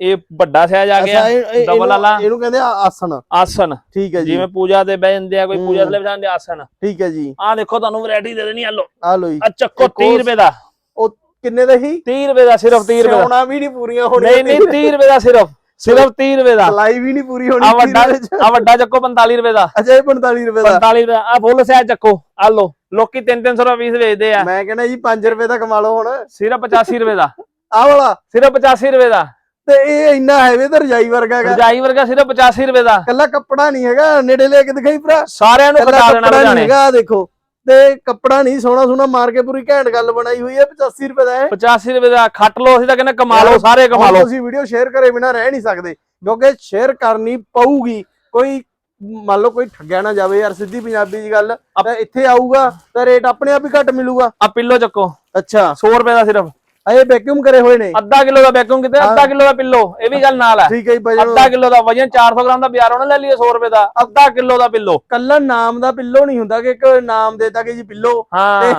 ਇਹ ਵੱਡਾ ਸਾਈਜ਼ ਆ ਗਿਆ। ਅੱਛਾ ਇਹਨੂੰ- ਵਾਲਾ। ਇਹਨੂੰ ਕਹਿੰਦੇ ਆ ਆਸਣ। ਆਸਨ ਠੀਕ ਹੈ ਜੀ। ਜਿਵੇਂ ਪੂਜਾ ਤੇ ਬਹਿ ਜਾਂਦੇ ਆ ਕੋਈ ਪੂਜਾ। ਥੱਲੇ ਬਹਿ ਜਾਂਦੇ ਆ ਆਸਨ ਠੀਕ ਹੈ ਜੀ। ਆਹ ਦੇਖੋ ਤੁਹਾਨੂੰ ਵੈਰਾਈਟੀ ਦੇ ਦੇਣੀ ਆ ਲੋ ਆ ਲੋ ਜੀ। ਆ ਚੱਕੋ ਇੱਕ 30 ਹੋਰ- ਰੁਪਏ ਦਾ। ਉਹ ਕਿੰਨੇ ਦਾ ਹੀ 30 ਰੁਪਏ ਦਾ ਸਿਰਫ 30 ਰੁਪਏ ਦਾ। ਸੋਨਾ ਵੀ ਨਹੀਂ ਪੂਰੀਆਂ ਹੋਣੀਆਂ। ਨਹੀਂ ਨਹੀਂ 30 ਰੁਪਏ ਦਾ ਸਿਰਫ। ਸਿਰਫ 30 ਰੁਪਏ ਦਾ। ਸਲਾਈ ਵੀ ਨਹੀਂ ਪੂਰੀ ਹੋਣੀ ਆ 30 ਵੱਡਾ। ਆ ਵੱਡਾ ਚੱਕੋ 45 ਰੁਪਏ ਦਾ। ਅੱਛਾ ਇਹ 45 ਰੁਪਏ ਦਾ। 45 ਰੁਪਏ ਆ ਫੁੱਲ ਸਾਈਜ਼ ਚੱਕੋ। ਆ ਲੋ ਲੋਕੀ 3-300 ਰੁਪਏ ਪੀਸ ਵੇਚਦੇ ਆ। ਮੈਂ ਕਹਿੰਦਾ ਜੀ 5 ਰੁਪਏ ਦਾ ਕਮਾ ਲਓ ਹੁਣ। ਸਿਰਫ 85 ਰੁਪਏ ਦਾ। ਆਹ ਵਾਲਾ। ਸਿਰਫ 85 ਰੁਪਏ ਦਾ। ਤੇ ਇਹ ਇੰਨਾ ਹੈਵੇ ਤੇ ਰਜਾਈ ਵਰਗਾ ਹੈਗਾ। ਰਜਾਈ ਵਰਗਾ ਸਿਰਫ 85 ਰੁਪਏ ਦਾ। ਕੱਲਾ ਕੱਪੜਾ ਨਹੀਂ ਹੈਗਾ ਨੇੜੇ ਲੈ ਕੇ ਦਿਖਾਈ ਭਰਾ। ਸਾਰਿਆਂ ਨੂੰ ਪਤਾ ਦੇਣਾ ਹੈਗਾ ਦੇਖੋ। ਤੇ ਕੱਪੜਾ ਨਹੀਂ ਸੋਹਣਾ ਸੋਹਣਾ ਮਾਰ ਕੇ ਪੂਰੀ ਘੈਂਟ ਗੱਲ ਬਣਾਈ ਹੋਈ ਹੈ 85 ਰੁਪਏ ਦਾ ਹੈ। 85 ਰੁਪਏ ਦਾ ਖੱਟ ਲੋ ਅਸੀਂ ਤਾਂ ਕਹਿੰਦੇ ਕਮਾ ਲਓ ਸਾਰੇ ਕਮਾ ਲਓ। ਤੁਸੀਂ ਵੀਡੀਓ ਸ਼ੇਅਰ ਕਰੇ ਬਿਨਾ ਰਹਿ ਨਹੀਂ ਸਕਦੇ ਕਿਉਂਕਿ ਸ਼ੇਅਰ ਕਰਨੀ ਪਊਗੀ। ਕੋਈ ਮੰਨ ਲਓ ਕੋਈ ਠੱਗਿਆ ਨਾ ਜਾਵੇ ਯਾਰ ਸਿੱਧੀ ਪੰਜਾਬੀ ਦੀ ਗੱਲ ਤਾਂ ਇੱਥੇ ਆਊਗਾ ਤਾਂ ਰੇਟ ਆਪਣੇ ਆਪ ਹੀ ਘੱਟ ਮਿਲੂਗਾ। ਆ ਪਿੱਲੋ ਚੱਕੋ। ਅੱਛਾ। 100 ਰੁਪਏ ਦਾ ਸਿਰਫ। ਇਹ ਵੈਕਿਊਮ ਕਰੇ ਹੋਏ ਨੇ। ਅੱਧਾ ਕਿਲੋ ਦਾ ਵੈਕਿਊਮ ਕਿਤੇ ਅੱਧਾ ਕਿਲੋ ਦਾ ਪਿੱਲੋ ਇਹ ਵੀ ਗੱਲ ਨਾਲ ਹੈ। ਠੀਕ ਹੈ ਜੀ ਵਜਨ ਅੱਧਾ ਕਿਲੋ ਦਾ ਵਜਨ 400 ਗ੍ਰਾਮ ਦਾ ਬਾਜ਼ਾਰੋਂ ਨਾ ਲੈ ਲਈਏ 100 ਰੁਪਏ ਦਾ ਅੱਧਾ ਕਿਲੋ ਦਾ ਪਿੱਲੋ। ਕੱਲਾ ਨਾਮ ਦਾ ਪਿੱਲੋ ਨਹੀਂ ਹੁੰਦਾ ਕਿ ਇੱਕ ਨਾਮ ਦੇਤਾ ਕਿ ਜੀ ਪਿੱਲੋ।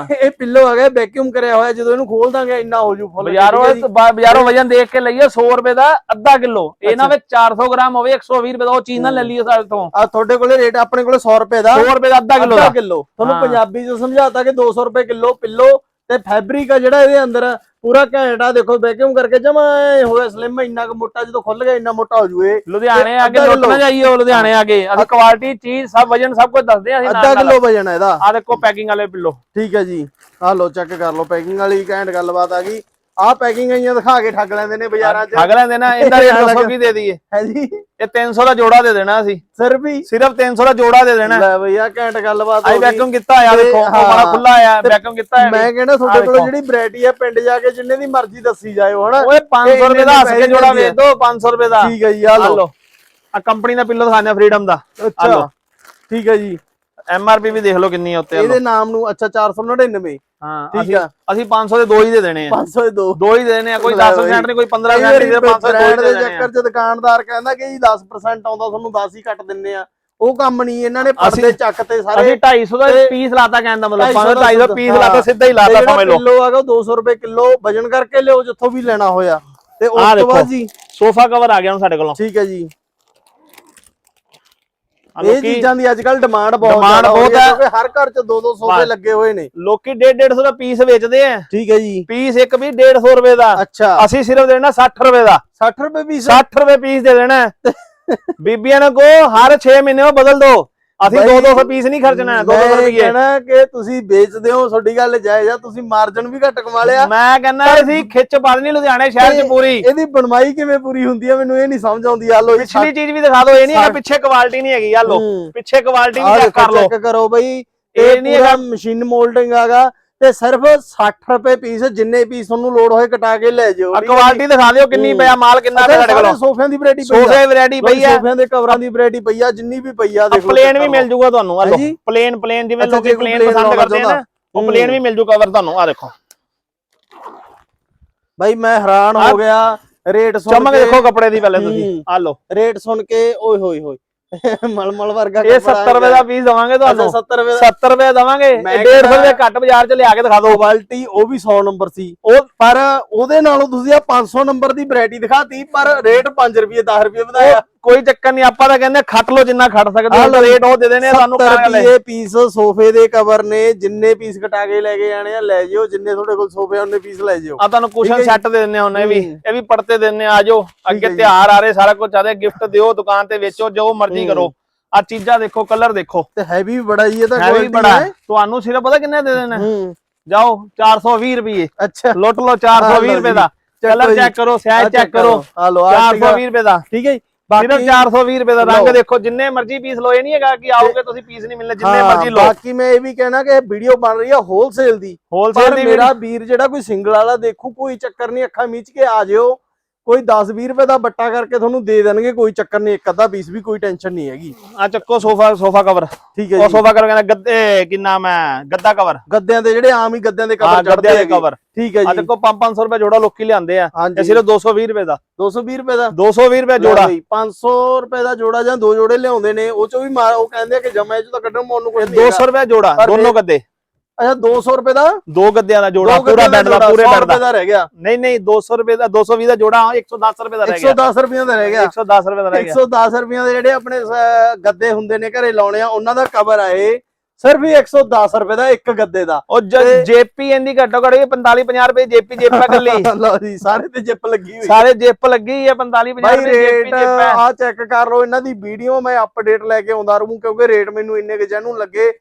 ਤੇ ਇਹ ਪਿੱਲੋ ਹੈਗਾ ਵੈਕਿਊਮ ਕਰਿਆ ਹੋਇਆ ਜਦੋਂ ਇਹਨੂੰ ਖੋਲ ਦਾਂਗੇ ਇੰਨਾ ਹੋ ਜੂ ਫੁੱਲ ਬਾਜ਼ਾਰੋਂ ਠੀਕ ਹੈ ਜੀ। ਬਾ- ਬਾਜ਼ਾਰੋਂ ਵਜਨ ਦੇਖ ਕੇ ਲਈਏ 100 ਰੁਪਏ ਦਾ ਅੱਧਾ ਕਿਲੋ। ਇਹ ਨਾ ਵਿੱਚ 400 ਗ੍ਰਾਮ ਹੋਵੇ 120 ਰੁਪਏ ਦਾ ਉਹ ਚੀਜ਼ ਨਾ ਲੈ ਲਈਏ ਸਾਡੇ ਤੋਂ। ਆ ਤੁਹਾਡੇ ਕੋਲੇ ਰੇਟ ਆਪਣੇ ਕੋਲੇ 100 ਰੁਪਏ ਦਾ। 100 ਰੁਪਏ ਦਾ ਅੱਧਾ ਕਿਲੋ ਦਾ। ਕਿਲੋ। ਤੁਹਾਨੂੰ। ਪੰਜਾਬੀ ਚ ਸਮਝਾਤਾ ਕਿ 200 ਰੁਪਏ ਕਿਲੋ ਪਿੱਲੋ ਤੇ ਫੈਬਰਿਕ ਆ ਜਿਹੜਾ ਇਹਦੇ ਅੰਦਰ ਪੂਰਾ ਘੈਂਟ ਆ ਦੇਖੋ ਵੈਕਿਊਮ ਕਰਕੇ ਜਮਾ ਹੋ ਗਿਆ ਸਲਿਮ ਇੰਨਾ ਕੁ ਮੋਟਾ ਜਦੋਂ ਖੁੱਲ ਗਿਆ ਇੰਨਾ ਮੋਟਾ ਹੋ ਜੂ ਇਹ ਲੁਧਿਆਣੇ ਆ ਕੇ ਲੁੱਟ ਨਾ ਉਹ ਲੁਧਿਆਣੇ ਆ ਕੇ। ਅਸੀਂ ਕੁਆਲਿਟੀ ਚੀਜ਼ ਸਭ ਵਜਨ ਸਭ ਕੁਝ ਦੱਸਦੇ ਆ ਅਸੀਂ ਅੱਧਾ ਕਿਲੋ ਵਜਨ ਹੈ ਇਹਦਾ। ਆ ਦੇਖੋ ਪੈਕਿੰਗ ਵਾਲੇ ਪਿੱਲੋ। ਠੀਕ ਹੈ ਜੀ। ਆ ਲੋ ਚੈੱਕ ਕਰ ਲਓ ਪੈਕਿੰਗ ਵਾਲੀ ਘੈਂਟ ਗੱਲਬਾਤ ਆ ਗਈ। ਆਹ ਪੈਕਿੰਗ ਆਈਆਂ ਦਿਖਾ ਕੇ ਠੱਗ ਲੈਂਦੇ ਨੇ ਬਾਜ਼ਾਰਾਂ 'ਚ। ਠੱਗ ਲੈਂਦੇ ਨਾ ਇਹਦਾ ਰੇਟ ਦੱਸੋ ਕੀ ਦੇ ਦਈਏ? ਹੈ ਜੀ। ਇਹ 300 ਦਾ ਜੋੜਾ ਦੇ ਦੇਣਾ ਅਸੀਂ। ਸਰ ਵੀ ਸਿਰਫ 300 ਦਾ ਜੋੜਾ ਦੇ ਦੇਣਾ। ਲੈ ਬਈ ਆ ਘੈਂਟ ਗੱਲਬਾਤ ਆਈ ਹੋ ਵੈਕਿਊਮ ਕੀਤਾ ਆ ਦੇਖੋ ਉਹ ਹਾਂ। ਬੜਾ ਖੁੱਲਾ ਆ ਵੈਕਿਊਮ ਕੀਤਾ ਆ ਮੈਂ ਕਹਿੰਦਾ ਤੁਹਾਡੇ ਕੋਲ। ਜਿਹੜੀ ਵੈਰਾਈਟੀ ਆ ਪਿੰਡ ਜਾ ਕੇ ਜਿੰਨੇ ਦੀ ਮਰਜ਼ੀ ਦੱਸੀ ਜਾਇਓ ਹਨਾ? ਓਏ 500 ਇਹ ਰੁਪਏ ਦਾ ਹੱਸ ਕੇ ਜੋੜਾ ਵੇਚ ਦੋ 500 ਰੁਪਏ ਦਾ। ਠੀਕ ਹੈ ਜੀ ਆ ਆ ਲਓ। ਆ ਕੰਪਨੀ ਦਾ ਪਿੱਲੋ ਦਿਖਾਉਂਦੇ ਫਰੀडम ਦਾ। ਆ ਅੱਛਾ ਠੀਕ ਹੈ ਜੀ। ਐਮ ਆਰ ਪੀ ਵੀ ਦੇਖ ਲਓ ਕਿੰਨੀ ਆ ਉੱਤੇ ਇਹਦੇ ਨਾਮ ਨੂੰ ਅੱਛਾ 499 ਹਾਂ ਠੀਕ ਅਸੀਂ ਆ। ਅਸੀਂ 500 ਦੇ ਦੋ ਹੀ ਦੇ ਦੇਣੇ ਆ। 502 ਦੋ ਹੀ ਦੇ ਦੇਣੇ ਆ ਕੋਈ ਲੈ 10 ਬਈ। ਸੈਂਟ ਨਹੀਂ ਕੋਈ 15 ਕਈ ਸੈਂਟ ਵਾਰੀ ਨਹੀਂ 500 ਦੇ ਦੋ ਹੀ ਦੇ ਦੇ ਚੱਕਰ 'ਚ ਦੁਕਾਨਦਾਰ ਕਹਿੰਦਾ ਕਿ ਜੀ 10% ਆਉਂਦਾ ਤੁਹਾਨੂੰ 10 ਹੀ ਕੱਟ ਦਿੰਨੇ ਆ। ਉਹ ਕੰਮ ਨਹੀਂ ਇਹਨਾਂ ਨੇ ਪਰਦੇ ਚੱਕ ਤੇ ਸਾਰੇ ਅਸੀਂ 250 ਦਾ ਪੀਸ ਲਾਤਾ ਕਹਿਣ ਦਾ ਮਤਲਬ 250 ਭਾਵੇਂ 250 ਪੀਸ ਲਾਤਾ ਸਿੱਧਾ ਹੀ ਲਾਤਾ ਸਮਝ ਲਓ। ਕਿਲੋ ਆਗਾ 200 ਰੁਪਏ ਕਿਲੋ ਵਜਨ ਕਰਕੇ ਲਿਓ ਜਿੱਥੋਂ ਵੀ ਲੈਣਾ ਹੋਇਆ। ਤੇ ਉਸ ਤੋਂ ਬਾਅਦ। ਜੀ ਸੋਫਾ ਕਵਰ ਆ ਗਿਆ ਹੁਣ ਸਾਡੇ ਕੋਲੋਂ। ਠੀਕ ਹੈ ਜੀ। ਇਹ ਚੀਜ਼ਾਂ ਦੀ ਅੱਜ ਕੱਲ ਡਿਮਾਂਡ ਬਹੁਤ ਹੋ ਰਹੀ ਬਹੁਤ ਹੈ। ਕਿਉਂਕਿ ਹਰ ਘਰ 'ਚ ਦੋ ਦੋ ਸੋਫੇ ਬਸ। ਲੱਗੇ ਹੋਏ ਨੇ। ਲੋਕੀ 1.5 150 ਦਾ ਪੀਸ ਵੇਚਦੇ ਆ। ਠੀਕ ਹੈ ਜੀ। ਪੀਸ ਇੱਕ ਵੀ 150 ਰੁਪਏ ਦਾ। ਅੱਛਾ। ਅਸੀਂ ਸਿਰਫ ਦੇਣਾ 60 ਰੁਪਏ ਦਾ। 60 ਰੁਪਏ ਪੀਸ 60 ਰੁਪਏ ਪੀਸ ਦੇ ਦੇਣਾ। ਬੀਬੀਆਂ ਨੂੰ ਕੋ ਹਰ 6 ਮਹੀਨੇ ਉਹ ਬਦਲ ਦੋ। ਅਸੀਂ ਬਾਈ, 2-200 ਪੀਸ ਨਹੀਂ ਖਰਚਣਾ 200 ਮੈਂ ਰੁਪਏ ਕਹਿਣਾ ਕਿ ਤੁਸੀਂ ਵੇਚਦੇ ਹੋ ਤੁਹਾਡੀ ਗੱਲ ਜਾਇਜ਼ ਆ ਤੁਸੀਂ ਮਾਰਜਨ ਵੀ ਘੱਟ ਕਮਾ ਲਿਆ। ਮੈਂ ਕਹਿੰਦਾ ਅਸੀਂ ਖਿੱਚ ਪਾ ਦੇਣੀ ਲੁਧਿਆਣੇ ਸ਼ਹਿਰ 'ਚ ਪੂਰੀ। ਇਹਦੀ ਬਣਵਾਈ ਕਿਵੇਂ ਪੂਰੀ ਹੁੰਦੀ ਆ ਮੈਨੂੰ ਇਹ ਨਹੀਂ ਸਮਝ ਆਉਂਦੀ ਆ ਲੋ ਪਿਛਲੀ ਚੀਜ਼ ਵੀ ਦਿਖਾ ਦਿਓ ਇਹ ਨਹੀਂ ਹੈਗਾ ਪਿੱਛੇ ਕੁਆਲਿਟੀ ਨਹੀਂ ਹੈਗੀ ਆ ਲੋ। ਪਿੱਛੇ ਕੁਆਲਿਟੀ ਵੀ ਚੈੱਕ ਕਰ ਲਓ। ਚੈੱਕ ਕਰੋ ਬਈ ਇਹ ਨਹੀਂ ਨਹੀਂ ਹੈਗਾ। ਮਸ਼ੀਨ ਮੋਲਡਿੰਗ ਆਗਾ ਤੇ ਸਿਰਫ 60 ਰੁਪਏ ਪੀਸ ਜਿੰਨੇ ਪੀਸ ਤੁਹਾਨੂੰ ਲੋਡ ਹੋਏ ਕਟਾ ਕੇ ਲੈ ਜਾਓ ਆ ਕੁਆਲਿਟੀ ਦਿਖਾ ਦਿਓ ਕਿੰਨੀ। ਪਿਆ ਮਾਲ ਕਿੰਨਾ ਪਿਆ ਸਾਡੇ ਕੋਲ ਸੋਫਿਆਂ ਦੀ ਵੈਰਾਈਟੀ ਪਈ ਸੋਫੇ ਆ ਵੈਰਾਈਟੀ ਪਈ ਹੈ ਸੋਫਿਆਂ ਦੇ ਕਵਰਾਂ ਦੀ ਵੈਰਾਈਟੀ ਪਈ ਆ ਜਿੰਨੀ ਵੀ ਪਈ ਆ ਦੇਖ ਪਲੇਨ ਵੀ ਮਿਲ। ਜੂਗਾ ਤੁਹਾਨੂੰ ਆ ਲੋ? ਪਲੇਨ ਪਲੇਨ ਜਿਵੇਂ ਲੋਕੀ ਪਲੇਨ ਪਸੰਦ ਕਰਦੇ ਆ ਨਾ। ਉਹ। ਪਲੇਨ ਵੀ ਮਿਲ ਜੂ ਕਵਰ ਤੁਹਾਨੂੰ ਆ ਦੇਖੋ ਬਾਈ ਮੈਂ ਹੈਰਾਨ ਆ- ਹੋ ਗਿਆ ਰੇਟ ਸੁਣ ਚਮਕ ਕੇ ਦੇਖੋ ਕੱਪੜੇ ਦੀ ਪਹਿਲੇ ਤੁਸੀਂ। ਆ ਲੋ ਰੇਟ ਸੁਣ ਕੇ ਓਏ ਹੋਏ ਹੋਏ ਮਲਮਲ ਵਰਗਾ ਇਹ ਕੱਪੜਾ 70 ਰੁਪਏ ਦਾ ਪੀਸ ਦਵਾਂਗੇ ਤੁਹਾਨੂੰ। 70 ਰੁਪਏ ਦਾ 70 ਰੁਪਏ ਦਵਾਂਗੇ। ਮੈਂ 150 ਰੁਪਏ ਘੱਟ ਬਾਜ਼ਾਰ 'ਚ ਲਿਆ ਕੇ ਦਿਖਾ ਦਿਓ। ਕੁਆਲਿਟੀ ਉਹ ਵੀ 100 ਨੰਬਰ ਸੀ। ਉਹ ਪਰ ਉਹਦੇ ਨਾਲੋਂ ਤੁਸੀਂ ਆ 500 ਨੰਬਰ ਦੀ ਵੈਰਾਈਟੀ ਦਿਖਾਤੀ ਪਰ ਰੇਟ 5 ਰੁਪਏ 10 ਰੁਪਏ ਵਧਾਇਆ। ਕੋਈ ਚੱਕਰ ਨਹੀਂ ਆਪਾਂ ਤਾਂ ਕਹਿੰਦੇ ਖੱਟ ਲੋ ਜਿੰਨਾ ਖੜ ਸਕਦੇ ਹੋ। ਰੇਟ ਉਹ ਦੇ ਦੇਣੇ ਆ ਤੁਹਾਨੂੰ 70 ਕਾਗਜ਼ ਲੈ ਰੁਪਏ ਪੀਸ ਸੋਫੇ ਦੇ ਕਵਰ ਨੇ ਜਿੰਨੇ ਪੀਸ ਕਟਾ ਕੇ ਲੈ ਕੇ ਜਾਣੇ ਆ ਲੈ ਜਿਓ ਜਿੰਨੇ ਤੁਹਾਡੇ ਕੋਲ ਸੋਫੇ ਆ ਉਹਨੇ ਪੀਸ ਲੈ ਜਿਓ ਆ ਤੁਹਾਨੂੰ ਕੁਸ਼ਨ ਹੈ। ਸੈੱਟ ਦੇ ਦਿੰਨੇ ਹੁੰਨੇ ਵੀ ਹੂੰ। ਇਹ ਵੀ ਪੜਤੇ ਦਿੰਨੇ ਆ ਜਾਓ ਅੱਗੇ ਹੈ ਜੀ। ਤਿਉਹਾਰ ਆ ਰਹੇ ਸਾਰਾ ਕੁਝ ਚਾਹਦੇ ਗਿਫਟ ਦਿਓ ਦੁਕਾਨ ਤੇ ਵੇਚੋ ਜੋ ਮਰਜ਼ੀ ਹੂੰ। ਕਰੋ ਆ ਚੀਜ਼ਾਂ ਦੇਖੋ ਕਲਰ ਦੇਖੋ ਤੇ ਹੈਵੀ ਵੀ ਬੜਾ ਜੀ ਇਹ ਤਾਂ ਹੈ ਵੀ quality ਬੜਾ ਹੈ। ਤੁਹਾਨੂੰ ਸਿਰਫ ਪਤਾ ਕਿੰਨੇ ਦੇ ਦੇਣਾ ਹੂੰ ਜਾਓ 420 ਰੁਪਏ ਅੱਛਾ ਲੁੱਟ ਲਓ ਆਹ 420 ਲਓ ਰੁਪਏ। ਦਾ ਕਲਰ। ਚੈੱਕ ਕਰੋ ਸਾਈਜ਼ ਚੈੱਕ ਕਰੋ ਆ ਲਓ ਆਹ 420 ਰੁਪਏ ਦਾ ਠੀਕ ਹੈ ਜੀ ਬਾਕੀ 420 ਰੁਪਏ ਦਾ ਰੰਗ ਲਓ। ਦੇਖੋ ਜਿੰਨੇ ਮਰਜ਼ੀ ਪੀਸ ਲੋ ਇਹ ਨਹੀਂ ਹੈਗਾ ਕਿ ਆਓਗੇ ਤੁਸੀਂ ਪੀਸ ਨਹੀਂ ਮਿਲਣੇ ਜਿੰਨੇ ਹਾਂ, ਮਰਜ਼ੀ ਲੋ ਬਾਕੀ ਮੈਂ ਇਹ ਵੀ ਕਹਿਣਾ ਕਿ ਵੀਡੀਓ ਬਣ ਰਹੀ ਆ ਹੋਲਸੇਲ ਦੀ। ਹੋਲਸੇਲ ਦੀ ਮੇਰਾ ਵੀਰ ਜਿਹੜਾ ਕੋਈ ਸਿੰਗਲ ਵਾਲਾ ਦੇਖੂ ਕੋਈ ਚੱਕਰ ਨਹੀਂ ਅੱਖਾਂ ਮੀਚ ਕੇ ਆ ਜਿਓ। ਕੋਈ 10-20 ਰੁਪਏ ਦਾ ਬੱਟਾ ਕਰਕੇ ਤੁਹਾਨੂੰ ਦੇ ਦੇਣਗੇ ਕੋਈ ਚੱਕਰ ਨਹੀਂ ਇੱਕ ਅੱਧਾ ਪੀਸ ਵੀ ਕੋਈ ਟੈਨਸ਼ਨ ਨਹੀਂ ਹੈਗੀ। ਆ ਚੱਕੋ ਸੋਫਾ ਸੋਫਾ ਕਵਰ ਠੀਕ ਹੈ ਉਹ ਜੀ। ਸੋਫਾ ਕਵਰ ਕਹਿੰਦਾ ਗੱਦੇ ਕੀ ਨਾਮ ਹੈ ਗੱਦਾ ਕਵਰ ਗੱਦਿਆਂ ਦੇ ਜਿਹੜੇ ਆਮ ਹੀ ਗੱਦਿਆਂ ਦੇ ਕਵਰ ਚੜਦੇ ਹੈਗੇ। ਕਵਰ ਠੀਕ ਹੈ ਆ ਜੀ। ਦੇਖੋ 5-500 ਰੁਪਏ ਜੋੜਾ ਲੋਕੀ ਲਿਆਂਦੇ ਆ। ਇਹ ਸਿਰਫ 220 ਰੁਪਏ ਦਾ। 220 ਰੁਪਏ ਦਾ? 220 ਰੁਪਏ ਜੋੜਾ। ਬਈ, 500 ਰੁਪਏ ਦਾ ਜੋੜਾ ਜਾਂ ਦੋ ਜੋੜੇ ਲਿਆਉਂਦੇ ਨੇ ਉਹ ਚੋਂ ਵੀ ਮਾਰ- ਉਹ ਕਹਿੰਦੇ ਆ ਕਿ ਜਮਾ ਚ ਤਾਂ ਕੱਢਣ ਮੋਨ ਨੂੰ ਕੁਝ ਨਹੀਂ 200 ਰੁਪਏ ਜੋੜਾ ਦੋਨੋਂ ਗੱਦੇ। ਅੱਛਾ 200 ਰੁਪਏ ਦਾ? ਦੋ ਗੱਦਿਆਂ ਦਾ ਜੋੜਾ ਪੂਰਾ ਬੈੱਡ ਦਾ ਪੂਰੇ 100 ਬੈੱਡ ਦਾ ਰਹਿ ਗਿਆ। ਨਹੀਂ ਨਹੀਂ 200 ਰੁਪਏ ਦਾ 220 ਦਾ ਜੋੜਾ 110 ਰੁਪਏ ਦਾ ਰਹਿ ਗਿਆ। 110 ਰੁਪਏ ਦਾ ਰਹਿ ਗਿਆ। 110 ਰੁਪਏ ਦਾ ਰਹਿ ਗਿਆ। 110 ਰੁਪਏ ਦੇ ਜਿਹੜੇ ਆਪਣੇ ਗੱਦੇ ਹੁੰਦੇ ਨੇ ਘਰੇ ਲਾਉਣੇ ਆ ਉਹਨਾਂ ਦਾ ਕਵਰ ਆਏ ਸਿਰਫ ਹੀ 110 ਰੁਪਏ ਦਾ ਇੱਕ ਗੱਦੇ ਦਾ। ਉਹ ਜੇਪੀ ਇਹਦੀ ਘੱਟੋ ਘੱਟ 45 50 ਰੁਪਏ ਜੇਪੀ ਜੇਪ ਗੱਲੀ ਲਓ ਜੀ ਸਾਰੇ ਤੇ ਜਿੱਪ ਲੱਗੀ ਹੋਈ। ਸਾਰੇ ਜੇਪ ਲੱਗੀ ਹੈ 45 50 ਬਾਈ ਰੁਪਏ ਜੇਪੀ ਜੇਪ ਆ। ਚੈੱਕ ਕਰ ਲਓ ਇਹਨਾਂ ਦੀ ਵੀਡੀਓ ਮੈਂ ਅਪਡੇਟ ਲੈ ਕੇ ਆਉਂਦਾ ਰਹੂੰ ਕਿਉਂਕਿ ਰੇਟ ਮੈਨੂੰ ਇੰਨੇ ਕੁ ਜੈਨੂੰ ਲੱਗੇ।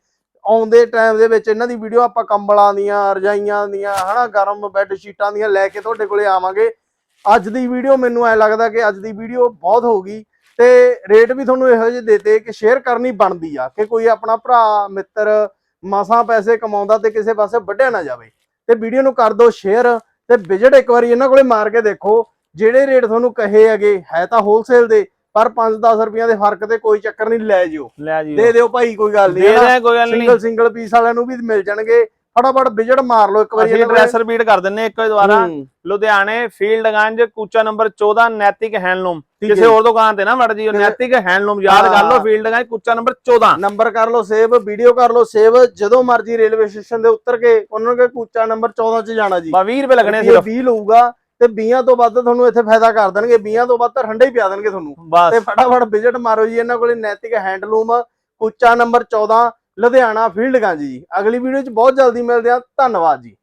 ਆਉਂਦੇ ਟਾਈਮ ਦੇ ਵਿੱਚ ਇਹਨਾਂ ਦੀ ਵੀਡੀਓ ਆਪਾਂ ਕੰਬਲਾਂ ਦੀਆਂ, ਰਜਾਈਆਂ ਦੀਆਂ, ਹਨਾ, ਗਰਮ ਬੈੱਡ ਸ਼ੀਟਾਂ ਦੀਆਂ ਲੈ ਕੇ ਤੁਹਾਡੇ ਕੋਲੇ ਆਵਾਂਗੇ। ਅੱਜ ਦੀ ਵੀਡੀਓ ਮੈਨੂੰ ਐ ਲੱਗਦਾ ਕਿ ਅੱਜ ਦੀ ਵੀਡੀਓ ਬਹੁਤ ਹੋਊਗੀ ਤੇ ਰੇਟ ਵੀ ਤੁਹਾਨੂੰ ਇਹੋ ਜਿਹੇ ਦੇਤੇ ਕਿ ਸ਼ੇਅਰ ਕਰਨੀ ਬਣਦੀ ਆ, ਕਿ ਕੋਈ ਆਪਣਾ ਭਰਾ, ਮਿੱਤਰ ਮਸਾਂ ਪੈਸੇ ਕਮਾਉਂਦਾ ਤੇ ਕਿਸੇ ਪਾਸੇ ਵੱਢਿਆ ਨਾ ਜਾਵੇ। ਤੇ ਵੀਡੀਓ ਨੂੰ ਕਰ ਦਿਓ ਸ਼ੇਅਰ ਤੇ ਵਿਜਿਟ ਇੱਕ ਵਾਰੀ ਇਹਨਾਂ ਕੋਲੇ ਮਾਰ ਕੇ ਦੇਖੋ, ਜਿਹੜੇ ਰੇਟ ਤੁਹਾਨੂੰ ਕਹੇ ਹੈਗੇ, ਹੈ ਤਾਂ ਹੋਲਸੇਲ ਦੇ ਪਰ 5-10 ਰੁਪਈਆਂ ਦੇ ਫ਼ਰਕ ਤੇ ਕੋਈ ਚੱਕਰ ਨਹੀਂ ਲੈ ਜਿਓ। ਲੈ ਜੀ ਦੇ ਦਿਓ ਭਾਈ ਕੋਈ ਗੱਲ ਦੇ ਨਹੀਂ ਦੇ ਕੋਈ ਗੱਲ ਨਹੀਂ। ਸਿੰਗਲ ਸਿੰਗਲ ਪੀਸ ਵਾਲਿਆਂ ਨੂੰ ਵੀ ਮਿਲ ਜਾਣਗੇ। ਫਟਾਫਟ ਵਿਜਿਟ ਮਾਰ ਲਓ ਇੱਕ ਵਾਰੀ ਅਸੀਂ। ਐਡਰੈਸ ਰਿਪੀਟ ਕਰ ਦਿੰਨੇ ਇੱਕ ਵਾਰ ਦੁਬਾਰਾ ਲੁਧਿਆਣੇ ਫੀਲਡਗੰਜ ਕੂਚਾ ਨੰਬਰ 14 ਨੈਤਿਕ ਹੈਂਡਲੂਮ ਕਿਸੇ। ਹੋਰ ਦੁਕਾਨ ਤੇ ਨਾ ਵੜ ਕਿਸੇ- ਨੈਤਿਕ ਹੈਂਡਲੂਮ ਯਾਦ ਕਰ। ਲਓ ਫੀਲਡਗੰਜ ਕੂਚਾ ਨੰਬਰ 14 ਨੰਬਰ ਕਰ ਲਓ ਸੇਵ ਵੀਡੀਓ ਕਰ ਲਓ ਸੇਵ ਜਦੋਂ ਮਰਜ਼ੀ ਰੇਲਵੇ ਸਟੇਸ਼ਨ ਦੇ ਉੱਤਰ ਕੇ ਉਹਨਾਂ ਕੇ ਕੂਚਾ ਨੰਬਰ 14 ਚ ਜਾਣਾ ਜੀ। ਬਾ 20 ਰੁਪਏ ਲੱਗਣੇ ਸਿਰਫ। 20 ਲਊਗਾ। ਤੇ 20 ਤੋਂ ਵੱਧ ਤੁਹਾਨੂੰ ਇੱਥੇ ਫਾਇਦਾ ਕਰ ਦੇਣਗੇ। 20 ਤੋਂ ਵੱਧ ਤਾਂ ਠੰਡੇ ਹੀ ਪਿਆ ਦੇਣਗੇ ਤੁਹਾਨੂੰ। ਤੇ ਫਟਾਫਟ ਵਿਜ਼ਿਟ ਮਾਰੋ ਜੀ ਇਹਨਾਂ ਕੋਲੇ ਨੈਤਿਕ ਹੈਂਡਲੂਮ ਕੁੱਚਾ ਨੰਬਰ 14 ਲੁਧਿਆਣਾ ਫੀਲਡਗੰਜ ਜੀ। ਅਗਲੀ ਵੀਡੀਓ 'ਚ ਬਹੁਤ ਜਲਦੀ ਮਿਲਦੇ ਆ ਧੰਨਵਾਦ ਜੀ।